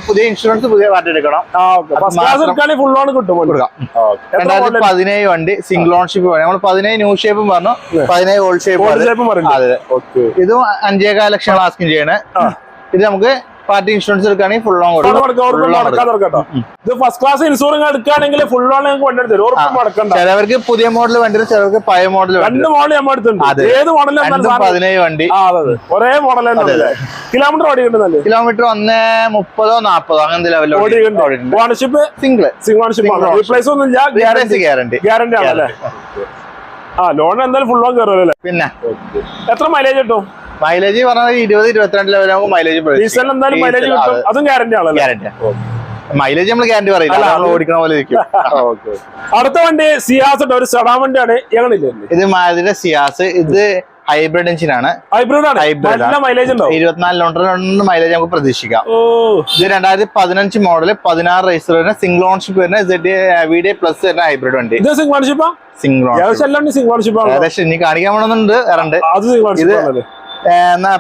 പുതിയ ഇൻഷുറൻസ് പുതിയ പാർട്ടി എടുക്കണം. ഫുൾ ലോൺ കിട്ടും കൊടുക്കാം. രണ്ടായിരത്തി? പതിനേഴ് വണ്ടി സിംഗിൾ ഓൺഷിപ്പ് വണ്ടി നമ്മൾ പതിനേഴ് ന്യൂ ഷേപ്പും പറഞ്ഞു. പതിനേഴ് ഓൾഡ് ഷേപ്പ്. അതെ. ഇതും അഞ്ചേകാല ലക്ഷം ആസ്കിങ് ചെയ്യണേ. ഇത് നമുക്ക് പാർട്ടി ഇൻഷുറൻസ് എടുക്കുകയാണെങ്കിൽ ഫുൾ. കേട്ടോ. ഇത് ഫസ്റ്റ് ക്ലാസ് ഇൻഷുറൻസ് എടുക്കുകയാണെങ്കിൽ ഫുൾ മുടക്കണ്ട ചിലവർക്ക് പുതിയ മോഡൽ വണ്ടി ചിലവർക്ക് പഴയ മോഡൽ രണ്ട് മോഡൽ നമ്മൾ എടുത്തിട്ടുണ്ട്. ഏത് രണ്ടും പതിനേഴ് വണ്ടി. ഒരേ മോഡൽ കിലോമീറ്റർ ഓടിയിട്ടുണ്ടല്ലേ കിലോമീറ്റർ ഒന്ന് മുപ്പതോ നാപ്പതോ അങ്ങനെ ലെവലിൽ ഓടിയിട്ടുണ്ട്. Ownership single single ownership replace ഒന്നും ഇല്ല. ഗ്യാരണ്ടി ഗ്യാരണ്ടി ഗ്യാരണ്ടി ആണല്ലേ ആ ലോൺ എന്തായാലും ഫുൾ ലോൺ കയറുമല്ലേ പിന്നെ. എത്ര മൈലേജ് കിട്ടും? മൈലേജ് പറഞ്ഞാൽ ഇരുപത് ഇരുപത്തിരണ്ട് നമുക്ക് മൈലേജ് ഡീസൽ എന്തായാലും മൈലേജ് കിട്ടും. അതും. ഗ്യാരണ്ടി ആണല്ലോ. ഗ്യാരണ്ടി മൈലേജ് നമ്മൾ ഗ്യാരണ്ടി പറയില്ല. ഓടിക്കുന്ന പോലെ ഇരിക്കും. [LAUGHS] അടുത്ത വണ്ടി സിയാസ് ഒരു സെഡാൻ വണ്ടിയാണ്. ഇത് മാരുതിയുടെ സിയാസ് ഇത് ഹൈബ്രിഡ് എഞ്ചിനാണ് ഹൈബ്രിഡ് ആണ്. ഹൈബ്രിഡ് മൈലേജ് ഇരുപത്തിനാല് ലോണ്ടർ മൈലേജ് നമുക്ക് പ്രതീക്ഷിക്കാം. ഇത് രണ്ടായിരത്തി പതിനഞ്ച് മോഡൽ പതിനാറ് റേസർ വരുന്ന സിംഗിൾ ഓൺഷിപ്പ് വരുന്ന വി ഡി പ്ലസ് വരുന്ന ഹൈബ്രിഡ് വണ്ടി. ഇത് ഓൺഷിപ്പ് സിംഗിൾ ഓൺഷിപ്പ് ഏകദേശം ഇനി കാണിക്കാൻ വേണമെന്നുണ്ട് ഇറണ്ട് അത് സിംഗ്ലാൺഷിപ്പാണല്ലേ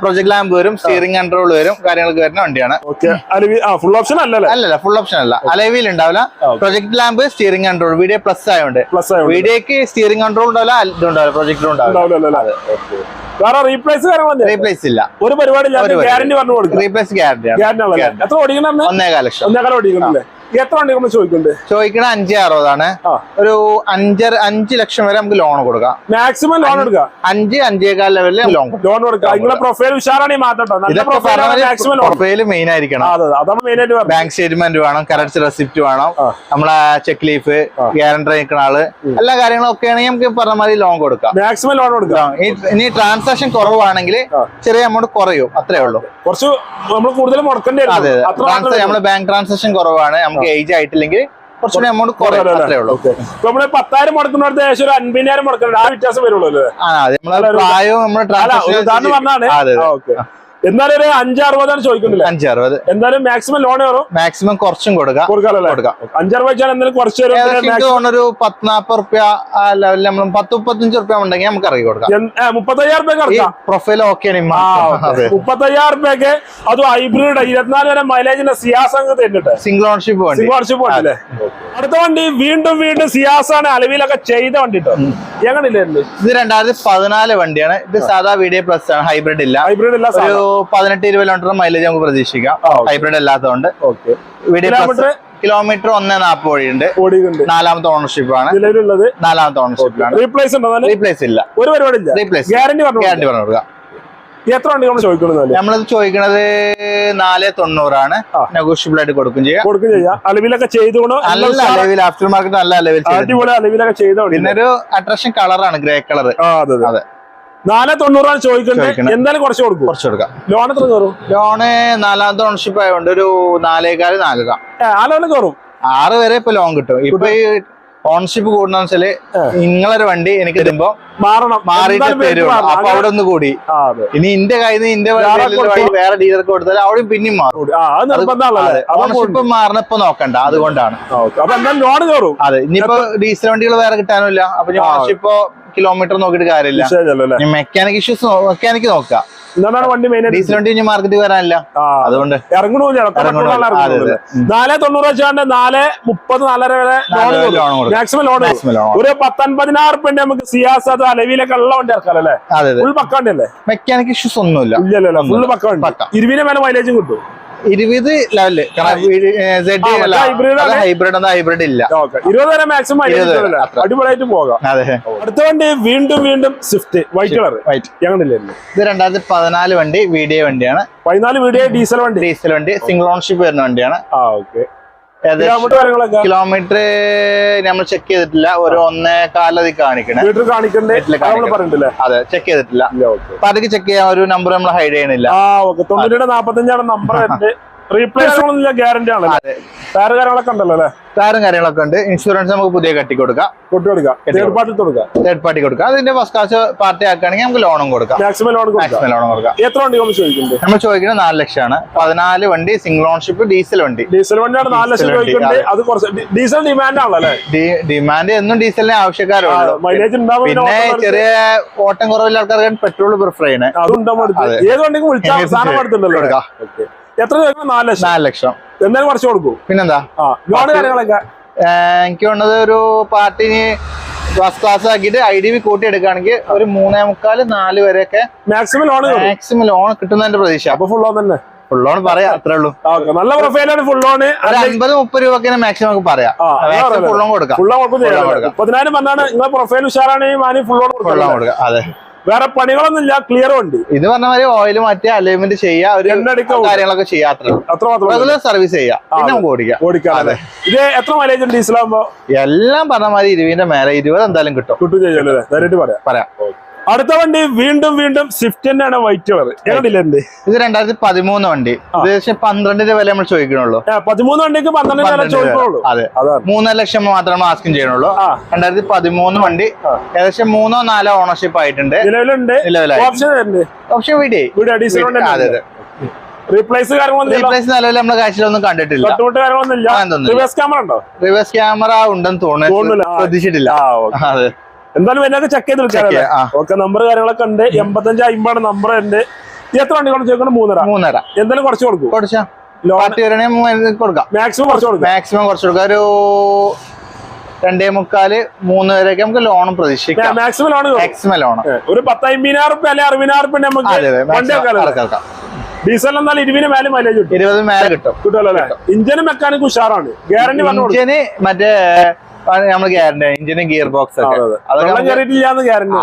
പ്രൊജക്ട് ലാമ്പ് വരും സ്റ്റിയറിംഗ് കൺട്രോൾ വരും കാര്യങ്ങളൊക്കെ വരുന്ന വണ്ടിയാണ്. ഫുൾ ഓപ്ഷൻ അല്ലല്ലോ അല്ലല്ല ഫുൾ ഓപ്ഷൻ അല്ല. അലവിയിൽ ഉണ്ടാവില്ല. Project lamp steering control video plus ആയതുകൊണ്ട് വീഡിയോക്ക് സ്റ്റിയറിംഗ് കൺട്രോൾ ഉണ്ടാവില്ല ഇതുണ്ടാവില്ല ഉണ്ടാവില്ല. പ്രൊജക്ടർ ഉണ്ടാവില്ല വേറെ റീപ്ലേസ് റീപ്ലേസ് ഇല്ല. ഒരു പരിപാടി ഗ്യാരണ്ടി പറഞ്ഞു കൊടുക്കും. Replace guarantee guarantee. എത്ര ഓടിക്കണം ഒന്നേകാല ലക്ഷം. ഒന്നേക്കാൾ ഓടിക്കുന്നുണ്ടല്ലേ? എത്ര വണ്ടി നമ്മൾ ചോദിക്കുന്നുണ്ട്? ചോദിക്കണ അഞ്ച് അറുപതാണ്. ഒരു അഞ്ചര അഞ്ച് ലക്ഷം വരെ നമുക്ക് ലോൺ കൊടുക്കാം. മാക്സിമം ലോൺ എടുക്കാം? അഞ്ച് അഞ്ചേകാൽ ലെവലിൽ ലോൺ ലോൺ കൊടുക്കാം. നിങ്ങളെ പ്രൊഫൈൽ ഉഷാറാണെങ്കിൽ മാറ്റട്ടോ നല്ല പ്രൊഫൈൽ മെയിൻ ആയിരിക്കണം. ബാങ്ക് സ്റ്റേറ്റ്മെന്റ് വേണം കറൻസി റെസിപ്റ്റ് വേണം നമ്മളെ ചെക്ക് ലീഫ് ഗ്യാരണ്ടർ നിൽക്കുന്ന ആൾ എല്ലാ കാര്യങ്ങളും ഒക്കെ ആണെങ്കിൽ നമുക്ക് പറഞ്ഞ മാതിരി ലോൺ കൊടുക്കാം. മാക്സിമം ലോൺ കൊടുക്കാം. ഇനി ട്രാൻസാക്ഷൻ കുറവാണെങ്കിൽ ചെറിയ എമൗണ്ട് കുറയും അത്രേ ഉള്ളൂ. കുറച്ച് നമ്മൾ കൂടുതൽ മുടക്കേണ്ടി അതെ നമ്മൾ ബാങ്ക് ട്രാൻസാക്ഷൻ കുറവാണ് നമുക്ക് ഏജ് ആയിട്ടില്ലെങ്കിൽ കുറച്ചുകൂടി എമൗണ്ട് നമ്മൾ പത്തായിരം മുടക്കുന്നിടത്ത് ഏകദേശം ഒരു അൻപതിനായിരം മുടക്കുന്നുണ്ട് ആ വ്യത്യാസം വരുള്ളൂ അല്ലേ? നമ്മളെ പ്രായവും നമ്മുടെ ഉദാഹരണം പറഞ്ഞാണ് എന്നാലും ഒരു അഞ്ചറുപതാണ് ചോദിക്കുന്നില്ല? അഞ്ചാറ് അറുപത് എന്തായാലും മാക്സിമം ലോൺ കയറും മാക്സിമം കുറച്ചും കൊടുക്കാം. കൊടുക്കാം. അഞ്ചറുപ വെച്ചാൽ എന്തെങ്കിലും കുറച്ച് ഒരു പത്ത് നാപ്പത് റുപ്യ ആ ലെവലിൽ നമ്മൾ പത്ത് മുപ്പത്തഞ്ച് റുപ്യ ഉണ്ടെങ്കിൽ നമുക്ക് ഇറങ്ങി കൊടുക്കാം. മുപ്പത്തയ്യായിരം രൂപ ഈ പ്രൊഫൈൽ ഓക്കെ. മുപ്പത്തയ്യായിരം രൂപയ്ക്ക് അത് ഹൈബ്രിഡ് ഇരുപത്തിനാല് വരെ മൈലേജിന്റെ സിയാസംഗ് തന്നിട്ട് തരുന്നുണ്ട്. സിംഗിൾ ഓൺഷിപ്പ് സിംഗിൾ ഓണർഷിപ്പ് വണ്ടില്ലേ അടുത്ത വണ്ടി വീണ്ടും വീണ്ടും സിയാസാണ് അലവിലൊക്കെ ചെയ്ത വണ്ടി എങ്ങനെയില്ലേ ഇത്? രണ്ടായിരത്തി പതിനാല് വണ്ടിയാണ്. ഇത് സാധാ വീഡിയോ പ്ലസ് ആണ്. ഹൈബ്രിഡ് ഇല്ല. ഹൈബ്രിഡ് ഇല്ല ഒരു പതിനെട്ട് ഇരുപത് കിലോമീറ്റർ മൈലേജ് നമുക്ക് പ്രതീക്ഷിക്കാം. ഹൈബ്രിഡ് അല്ലാത്തതുകൊണ്ട്. കിലോമീറ്റർ ഒന്നേ നാൽപ്പത് വഴിയുണ്ട്. നാലാമത്തെ ഓണർഷിപ്പ് ആണ്. നാലാമത്തെ നാലാമത്തെ ആണ്. റീപ്ലേസ്? റീപ്ലേസ് ഇല്ല. ഒരു പരിപാടി ഇല്ല. റീപ്ലേസ് ഗ്യാരണ്ടി പറഞ്ഞു ഗ്യാരണ്ടി പറഞ്ഞു കൊടുക്കാം എത്ര വണ്ടി നമ്മൾ ചോദിക്കുന്നത് നമ്മളിത് ചോദിക്കണത് നാല് തൊണ്ണൂറാണ്. നെഗോഷ്യബിൾ ആയിട്ട് കൊടുക്കും ചെയ്യാം. കൊടുക്കും ചെയ്യാം. അലവിലൊക്കെ ചെയ്തുകൊണ്ടോ നല്ല അലവിൽ ആഫ്റ്റർ മാർക്കറ്റ് നല്ല അലവിൽ അടിപൊളി അലവിലൊക്കെ ചെയ്തോ പിന്നെ ഒരു അട്രാക്ഷൻ കളറാണ് ഗ്രേ കളർ അതെ. അതെ. നാല് തൊണ്ണൂറാണ് ചോദിക്കുന്നത് ചോദിക്കുന്നത്. എന്തായാലും കുറച്ച് കൊടുക്കും. കുറച്ച് കൊടുക്കാം. ലോൺ എത്ര കയറും? ലോണ് നാലാമത്തെ ഓണർഷിപ്പ് ആയതുകൊണ്ട് ഒരു നാലേകാൽ നാലര ആ ലോണ് കയറും? ആറ് വരെ ഇപ്പൊ ലോൺ കിട്ടും. ഇപ്പൊ ഈ ഓണർഷിപ്പ് കൂടുന്ന വെച്ചാൽ നിങ്ങളൊരു വണ്ടി എനിക്ക് തരുമ്പോ മാറണം. മാറിയിട്ട് തരും. അപ്പൊ അവിടെ ഒന്ന് കൂടി. ഇനി ഇന്റെ കയ്യിൽ നിന്ന് ഇന്റെ വേറെ വണ്ടി വേറെ ഡീലർക്ക് കൊടുത്താൽ അവിടെ പിന്നെയും മാറും. ഓണർഷിപ്പ് മാറണപ്പോ നോക്കണ്ട. അതുകൊണ്ടാണ്. അതെ. ഇനിയിപ്പോ ഡീസൽ വണ്ടികൾ വേറെ കിട്ടാനില്ല അപ്പൊ ഓണർഷിപ്പ് കിലോമീറ്റർ നോക്കിയിട്ട് കാര്യമില്ല. മെക്കാനിക് ഇഷ്യൂസ് മെക്കാനിക് നോക്കാം. എന്താണ് വണ്ടി മെയിൻ ഡീസൽ വണ്ടി ഇനി മാർക്കറ്റിൽ വരാനില്ല. ആ. അതുകൊണ്ട് ഇറങ്ങണമില്ല ഇറങ്ങണമില്ല. അതെ, അതെ. നാല് തൊണ്ണൂറ് വെച്ചാണ്ട് നാല് മുപ്പത് നാലര വരെ ലോൺ നാല് ലോൺ കൊടുക്കും. മാക്സിമം ലോൺ മാക്സിമം ലോൺ ഒരു പത്തൊൻപതിനായിരം റുപ്യ നമുക്ക് സിയാസ് അത് ഉള്ള വണ്ടി ഫുൾ മെക്കാനിക് ഇഷ്യൂസ് ഒന്നുമില്ല. ഇല്ലല്ലോ ഫുള്ള് പക്കാണ്ട്. ഇരുവിന് മേലെ മൈലേജും കിട്ടും. ഇരുപത് ലെവൽ. ഹൈബ്രിഡ് ഒന്നും ഹൈബ്രിഡ് ഇല്ല. ഇരുപത് വരെ മാക്സിമം അടിപൊളിയായിട്ട് പോകാം. അതെ. അടുത്ത വണ്ടി വീണ്ടും വീണ്ടും സ്വിഫ്റ്റ് വൈറ്റ് കളർ വൈറ്റ് ഞങ്ങളില്ലേ ഇത് രണ്ടായിരത്തി പതിനാല് വണ്ടി വീഡിയോ വണ്ടിയാണ്. പതിനാല് വീഡിയോ ഡീസൽ വണ്ടി. ഡീസൽ വണ്ടി സിംഗിൾ ഓൺഷിപ്പ് വരുന്ന വണ്ടിയാണ്. ആ ഓക്കെ. കിലോമീറ്റർ നമ്മൾ ചെക്ക് ചെയ്തിട്ടില്ല. ഒരു ഒന്നേ കാലതി കാണിക്കണേ. അതെ ചെക്ക് ചെയ്തിട്ടില്ല. അപ്പൊ അതൊക്കെ ചെക്ക് ചെയ്യാൻ ഒരു നമ്പർ നമ്മൾ ഹൈഡ് ചെയ്യണില്ല. നാപ്പത്തഞ്ചാണ് നമ്പർ വരുന്നത് റീപ്ലേസ് ഒന്നും ഗ്യാരണ്ടി ആണ് താരം കാര്യങ്ങളൊക്കെ ഉണ്ടല്ലോ അല്ലെ? താരം കാര്യങ്ങളൊക്കെ ഉണ്ട്. ഇൻഷുറൻസ് നമുക്ക് പുതിയ കെട്ടി കൊടുക്കാം. കൊട്ടി കൊടുക്കാം. തേർഡ് പാർട്ടി കൊടുക്കാം. തേർഡ് പാർട്ടി കൊടുക്കാം. അതിന്റെ ഫസ്റ്റ് ക്ലാസ് പാർട്ടി ആക്കുകയാണെങ്കിൽ നമുക്ക് ലോണും കൊടുക്കാം. മാക്സിമം ലോൺ കൊടുക്കാം. മാക്സിമം ലോൺ കൊടുക്കാം. എത്ര വണ്ടി നമ്മൾ ചോദിക്കുന്നത് നമ്മൾ ചോദിക്കുന്നത് നാല് ലക്ഷമാണ്. പതിനാല് വണ്ടി സിംഗിൾ ഓൺഷിപ്പ് ഡീസൽ വണ്ടി. ഡീസൽ വണ്ടിയാണ് നാല് ലക്ഷം ചോദിക്കുന്നത് അത്. കുറച്ച് ഡീസൽ ഡിമാൻഡ് ആണല്ലോ ഡിമാൻഡ് എന്നും ഡീസലിന് ആവശ്യക്കാരുള്ളൂ മൈലേജ് പിന്നെ ചെറിയ ഓട്ടം കുറവുള്ള ആൾക്കാർക്ക് പെട്രോൾ പ്രിഫർ ചെയ്യണേ. ഏത് വണ്ടിക്കും വിളിച്ചാൽ സാധനം എടുത്തിട്ടുണ്ടല്ലോ എത്ര ചോദിക്കണം നാല് ലക്ഷം. നാല് ലക്ഷം. എന്തായാലും കുറച്ച് കൊടുക്കും. പിന്നെന്താ? ലോണ് ലോൺ കാര്യങ്ങളൊക്കെ. എനിക്ക് വേണ്ടത് ഒരു പാർട്ടിന് ഫസ്റ്റ് ക്ലാസ് ആക്കിയിട്ട് ഐ ഡി ബി കൂട്ടി എടുക്കുകയാണെങ്കിൽ ഒരു മൂന്നേ മുക്കാൽ നാല് വരെയൊക്കെ മാക്സിമം ലോൺ മാക്സിമം ലോൺ കിട്ടുന്നതിന്റെ പ്രതീക്ഷ അപ്പൊ ഫുൾ ലോൺ തന്നെ. ഫുൾ ലോൺ പറയാം അത്രേ ഉള്ളൂ. നല്ല പ്രൊഫൈലാണ് ഫുൾ ലോൺ അൻപത് മുപ്പത് രൂപ മാക്സിമം നമുക്ക് പറയാം. ഫുൾ ലോൺ കൊടുക്കാം. ഫുൾ ലോൺ കൊടുക്കാം. പതിനായിരം പറഞ്ഞാണ് നിങ്ങളെ പ്രൊഫൈൽ ഉഷാറാണെങ്കിൽ ഫുൾ ലോൺ ഫുൾ ലോൺ കൊടുക്കാം. അതെ. വേറെ പണികളൊന്നും ഇല്ല ക്ലിയർ ഉണ്ട് ഇത് പറഞ്ഞ മാതിരി ഓയിൽ മാറ്റി അലൈൻമെന്റ് ചെയ്യാ ഒരു എണ്ണടിക്ക കാര്യങ്ങളൊക്കെ ചെയ്യാം അത്രേ. ഉള്ളൂ അത്ര മാത്രം മതി. റെഗുലർ സർവീസ് ചെയ്യാം പിന്നെ നമുക്ക് ഓടിക്കാം. ഓടിക്കാം അല്ലേ ഇത് എത്ര മൈലേജ് ഡീസൽ ആകുമ്പോ എല്ലാം പറഞ്ഞ മാതിരി ഇരുപതിന്റെ മേലെ ഇരുപത് എന്തായാലും കിട്ടും. കിട്ടും പറയാം. പറയാം. അടുത്ത വണ്ടി വീണ്ടും വീണ്ടും സ്വിഫ്റ്റ് തന്നെയാണ് വൈറ്റ് കളർ കേട്ടില്ലേ എന്ത് ഇത് രണ്ടായിരത്തി പതിമൂന്ന് വണ്ടി. ഏകദേശം പന്ത്രണ്ടിന്റെ വില നമ്മൾ ചോദിക്കണുള്ളൂ. പതിമൂന്ന് വണ്ടിക്ക് പന്ത്രണ്ട് വില ചോദിക്കുള്ളൂ അതെ. മൂന്നര ലക്ഷം മാത്രമേ ആസ്കിങ് ചെയ്യണുള്ളൂ. രണ്ടായിരത്തി പതിമൂന്ന് വണ്ടി. ഏകദേശം മൂന്നോ നാലോ ഓണർഷിപ്പ് ആയിട്ടുണ്ട്. നിലവിലുണ്ട്? ഓപ്ഷൻ വീഡിയോ വീട്. അഡീഷണൽ അതെ അതെ. റീപ്ലേസ് റീപ്ലേസ് നിലവിൽ നമ്മുടെ കാഴ്ചയിലൊന്നും കണ്ടിട്ടില്ല. റിവേഴ്സ് ക്യാമറ ഉണ്ടോ? റിവേഴ്സ് ക്യാമറ ഉണ്ടെന്ന് തോന്നുന്നു. ശ്രദ്ധിച്ചിട്ടില്ല അതെ. എന്തായാലും എന്നൊക്കെ ചെക്ക് ചെയ്ത് വിളിക്കാം ഓക്കെ നമ്പർ കാര്യങ്ങളൊക്കെ ഉണ്ട്. എൺപത്തഞ്ച് അമ്പതാണ് നമ്പർ ഉണ്ട്. എത്ര വണ്ടി കൊണ്ട് ചോദിക്കണം മൂന്നര. മൂന്നര. എന്തായാലും കുറച്ച് കൊടുക്കും. കൊടുക്കാം. മാക്സിമം കുറച്ച് കൊടുക്കും. മാക്സിമം കുറച്ച് കൊടുക്കാം. ഒരു രണ്ടേ മുക്കാൽ മൂന്ന് വരെയൊക്കെ നമുക്ക് ലോൺ പ്രതീക്ഷിക്കാം. Maximum loan maximum loan. ഒരു പത്തമ്പതിനായിരം റുപ്യ അല്ലെ അറുപതിനായിരം റുപ്യ നമുക്ക് ഡീസൽ എന്നാൽ ഇരുപതിന് മേലെ മൈലേജ് കിട്ടും. ഇരുപത് മേലെ കിട്ടും. കിട്ടുമല്ലോ അല്ലേ? ഇഞ്ചിന് മെക്കാനിക് ഉഷാറാണ്. ഗ്യാരണ്ടി ഇഞ്ചിന് മറ്റേ നമ്മൾ ഗ്യാരണ്ടി ഇഞ്ചിന് ഗിയർ ബോക്സ്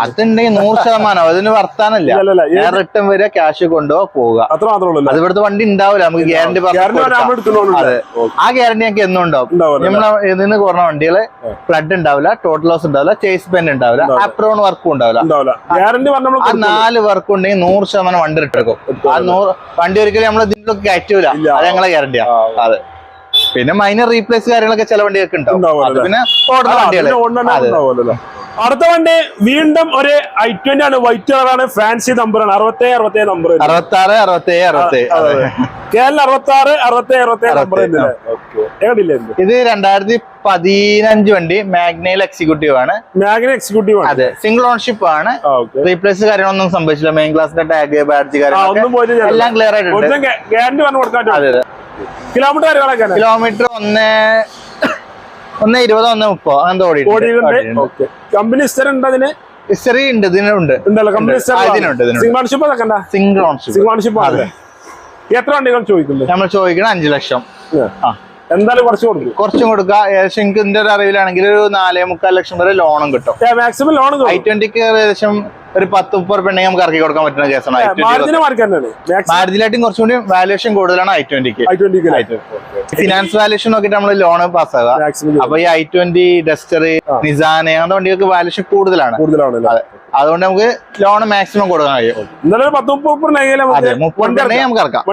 അതുണ്ടെങ്കിൽ നൂറ് ശതമാനം അതിന് വർത്താനല്ല. ഞാൻ റിട്ടേൺ വരെ ക്യാഷ് കൊണ്ടുപോകാ പോവുക. അത്ര മാത്രമേ ഉള്ളൂ അത് ഇവിടുത്തെ വണ്ടി ഉണ്ടാവില്ല നമുക്ക് ഗ്യാരണ്ടി അതെ. ആ ഗ്യാരണ്ടി ഞങ്ങൾക്ക് എന്നും ഉണ്ടാവും. നമ്മളെ ഇതിന് കുറഞ്ഞ വണ്ടികൾ ഫ്ലഡ് ഉണ്ടാവില്ല ടോട്ടൽ ലോസ് ഉണ്ടാവില്ല ചേസ് പെൻ ഉണ്ടാവില്ല ആപ്രോൺ വർക്കും ഉണ്ടാവില്ല. നമ്മൾ ആ നാല് വർക്കും ഉണ്ടെങ്കിൽ നൂറ് ശതമാനം വണ്ടി റിട്ടെടുക്കും ആ നൂറ് വണ്ടി ഒരിക്കലും നമ്മൾ ഇതിലൊക്കെ കയറ്റൂല. അത് ഞങ്ങളെ ഗ്യാരണ്ടിയാ അതെ. പിന്നെ മൈനർ റീപ്ലേസ് കാര്യങ്ങളൊക്കെ ചില വണ്ടികൾക്ക് ഉണ്ടാവും. പിന്നെ ഓടുന്ന വണ്ടികൾ അടുത്ത വണ്ടി വീണ്ടും ഒരു ഐ ട്വന്റി ആണ്. വൈറ്റ് കളറാണ് ഫാൻസി നമ്പറാണ് അറുപത്തേഴ് അറുപത്തേഴ് നമ്പർ അറുപത്തി ആറ് അറുപത്തി ഏഴ് അറുപത്തി. കേരള അറുപത്തി ആറ് അറുപത്തേഴ് അറുപത്തേഴ് നമ്പർ എവിടെയില്ലേ ഇത് രണ്ടായിരത്തി പതിനഞ്ച് വണ്ടി മാഗ്നയിൽ എക്സിക്യൂട്ടീവ് ആണ്. മാഗ്ന എക്സിക്യൂട്ടീവ് ആണ്. അതെ സിംഗിൾ ഓൺഷിപ്പ് ആണ്. റീപ്ലേസ് കാര്യങ്ങളൊന്നും സംഭവിച്ചില്ല. മെയിൻ ക്ലാസിന്റെ ടാഗ് ബാഡ്ജ് കാര്യങ്ങൾ എല്ലാം ക്ലിയർ ആയിട്ടുണ്ട്. അതെ കിലോമീറ്റർ കിലോമീറ്റർ ഒന്ന് ഒന്ന് ഇരുപത് ഒന്ന് മുപ്പോ അങ്ങനത്തെ ഓടി കമ്പനി അതിന് ഹിസ്റ്ററി ഉണ്ട് ഇതിനുണ്ട് ഓൺഷിപ്പ് സിംഗിൾ ഓൺഷിപ്പ് എത്ര വണ്ടികൾ ചോദിക്കുന്നത് നമ്മൾ ചോദിക്കണം അഞ്ചു ലക്ഷം. ആ. എന്തായാലും കുറച്ച് കൊടുക്കും. കുറച്ചും കൊടുക്കുക ഏകദേശം എനിക്ക് എന്റെ ഒരു അറിവിലാണെങ്കിൽ ഒരു നാലേ മുക്കാൽ ലക്ഷം വരെ ലോണും കിട്ടും. മാക്സിമം ലോൺ ഐ ട്വന്റിക്ക് ഏകദേശം ഒരു പത്ത് മുപ്പത് പെണ്ണെങ്കിൽ നമുക്ക് ഇറക്കി കൊടുക്കാൻ പറ്റുന്ന കേസാണ് മാർജിനായിട്ടും കുറച്ചും കൂടി വാല്യുവേഷൻ കൂടുതലാണ് ഐ ട്വന്റിക്ക് ഫിനാൻസ് വാല്യുവേഷൻ നോക്കിയിട്ട് നമ്മൾ ലോൺ പാസ് ആകാം. അപ്പൊ ഈ ഐ ട്വന്റി ഡസ്റ്റർ നിസാന അങ്ങനത്തെ വണ്ടികൾക്ക് വാല്യുവേഷൻ കൂടുതലാണ്. കൂടുതലാണ് അതെ. അതുകൊണ്ട് നമുക്ക് ലോൺ മാക്സിമം കൊടുക്കാൻ കഴിയും. മുപ്പത് അതെ നമുക്ക് ഇറക്കാം.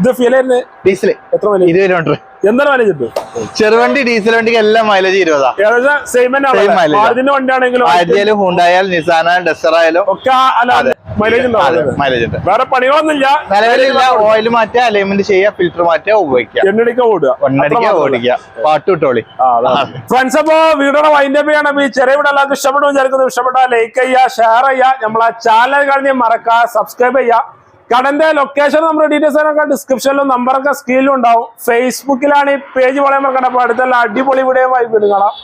ഇത് ആയിരുന്നു ഡീസൽ എത്ര മൈലേജ് ഇരുപത് കിലോമീറ്റർ എന്താണ് മൈലേജ് കിട്ടും ചെറുവണ്ടി ഡീസൽ വണ്ടിക്ക് എല്ലാം മൈലേജ് ഇരുപതാ. സെയിം Same തന്നെ mileage ആ. മാർജിന്റെ വണ്ടി ആണെങ്കിലും ഹുണ്ടായാലും നിസാനായാലും ഡസ്റ്റർ ആയാലും ഒക്കെ അല്ലാതെ മൈലേജ് മൈലേജ് ഉണ്ട്. വേറെ പണികളൊന്നുമില്ല. നിലവിലില്ല ഓയിൽ മാറ്റുക അലൈൻമെന്റ് ചെയ്യുക ഫിൽറ്റർ മാറ്റുക ഉപയോഗിക്കുക. എണ്ണടിക്ക ഓടുക. ഒന്നടിക്ക ഓടിക്കുക. പാട്ട് വിട്ടോളി. ഫ്രണ്ട്സ് അപ്പോ വൈൻഡ് വൈൻഡപ്പ് ചെയ്യണം. അപ്പൊ ഈ ചെറിയ വീട് എല്ലാവർക്കും ഇഷ്ടപ്പെട്ടു വിചാരിക്കുന്നു. ഇഷ്ടപ്പെട്ട ലൈക്ക് ചെയ്യുക ഷെയർ ചെയ്യുക. നമ്മളെ ചാനൽ കഴിഞ്ഞ് മറക്കുക സബ്സ്ക്രൈബ് ചെയ്യുക. കടന്റെ ലൊക്കേഷൻ നമ്മുടെ ഡീറ്റെയിൽസ് ഒക്കെ ഡിസ്ക്രിപ്ഷനിലും നമ്പറൊക്കെ സ്ക്രീനിലും ഉണ്ടാവും. ഫേസ്ബുക്കിലാണ് ഈ പേജ് പറയാൻ മറക്കണ്ട അപ്പൊ അടുത്തുള്ള അടിപൊളി വീഡിയോ കാണാം.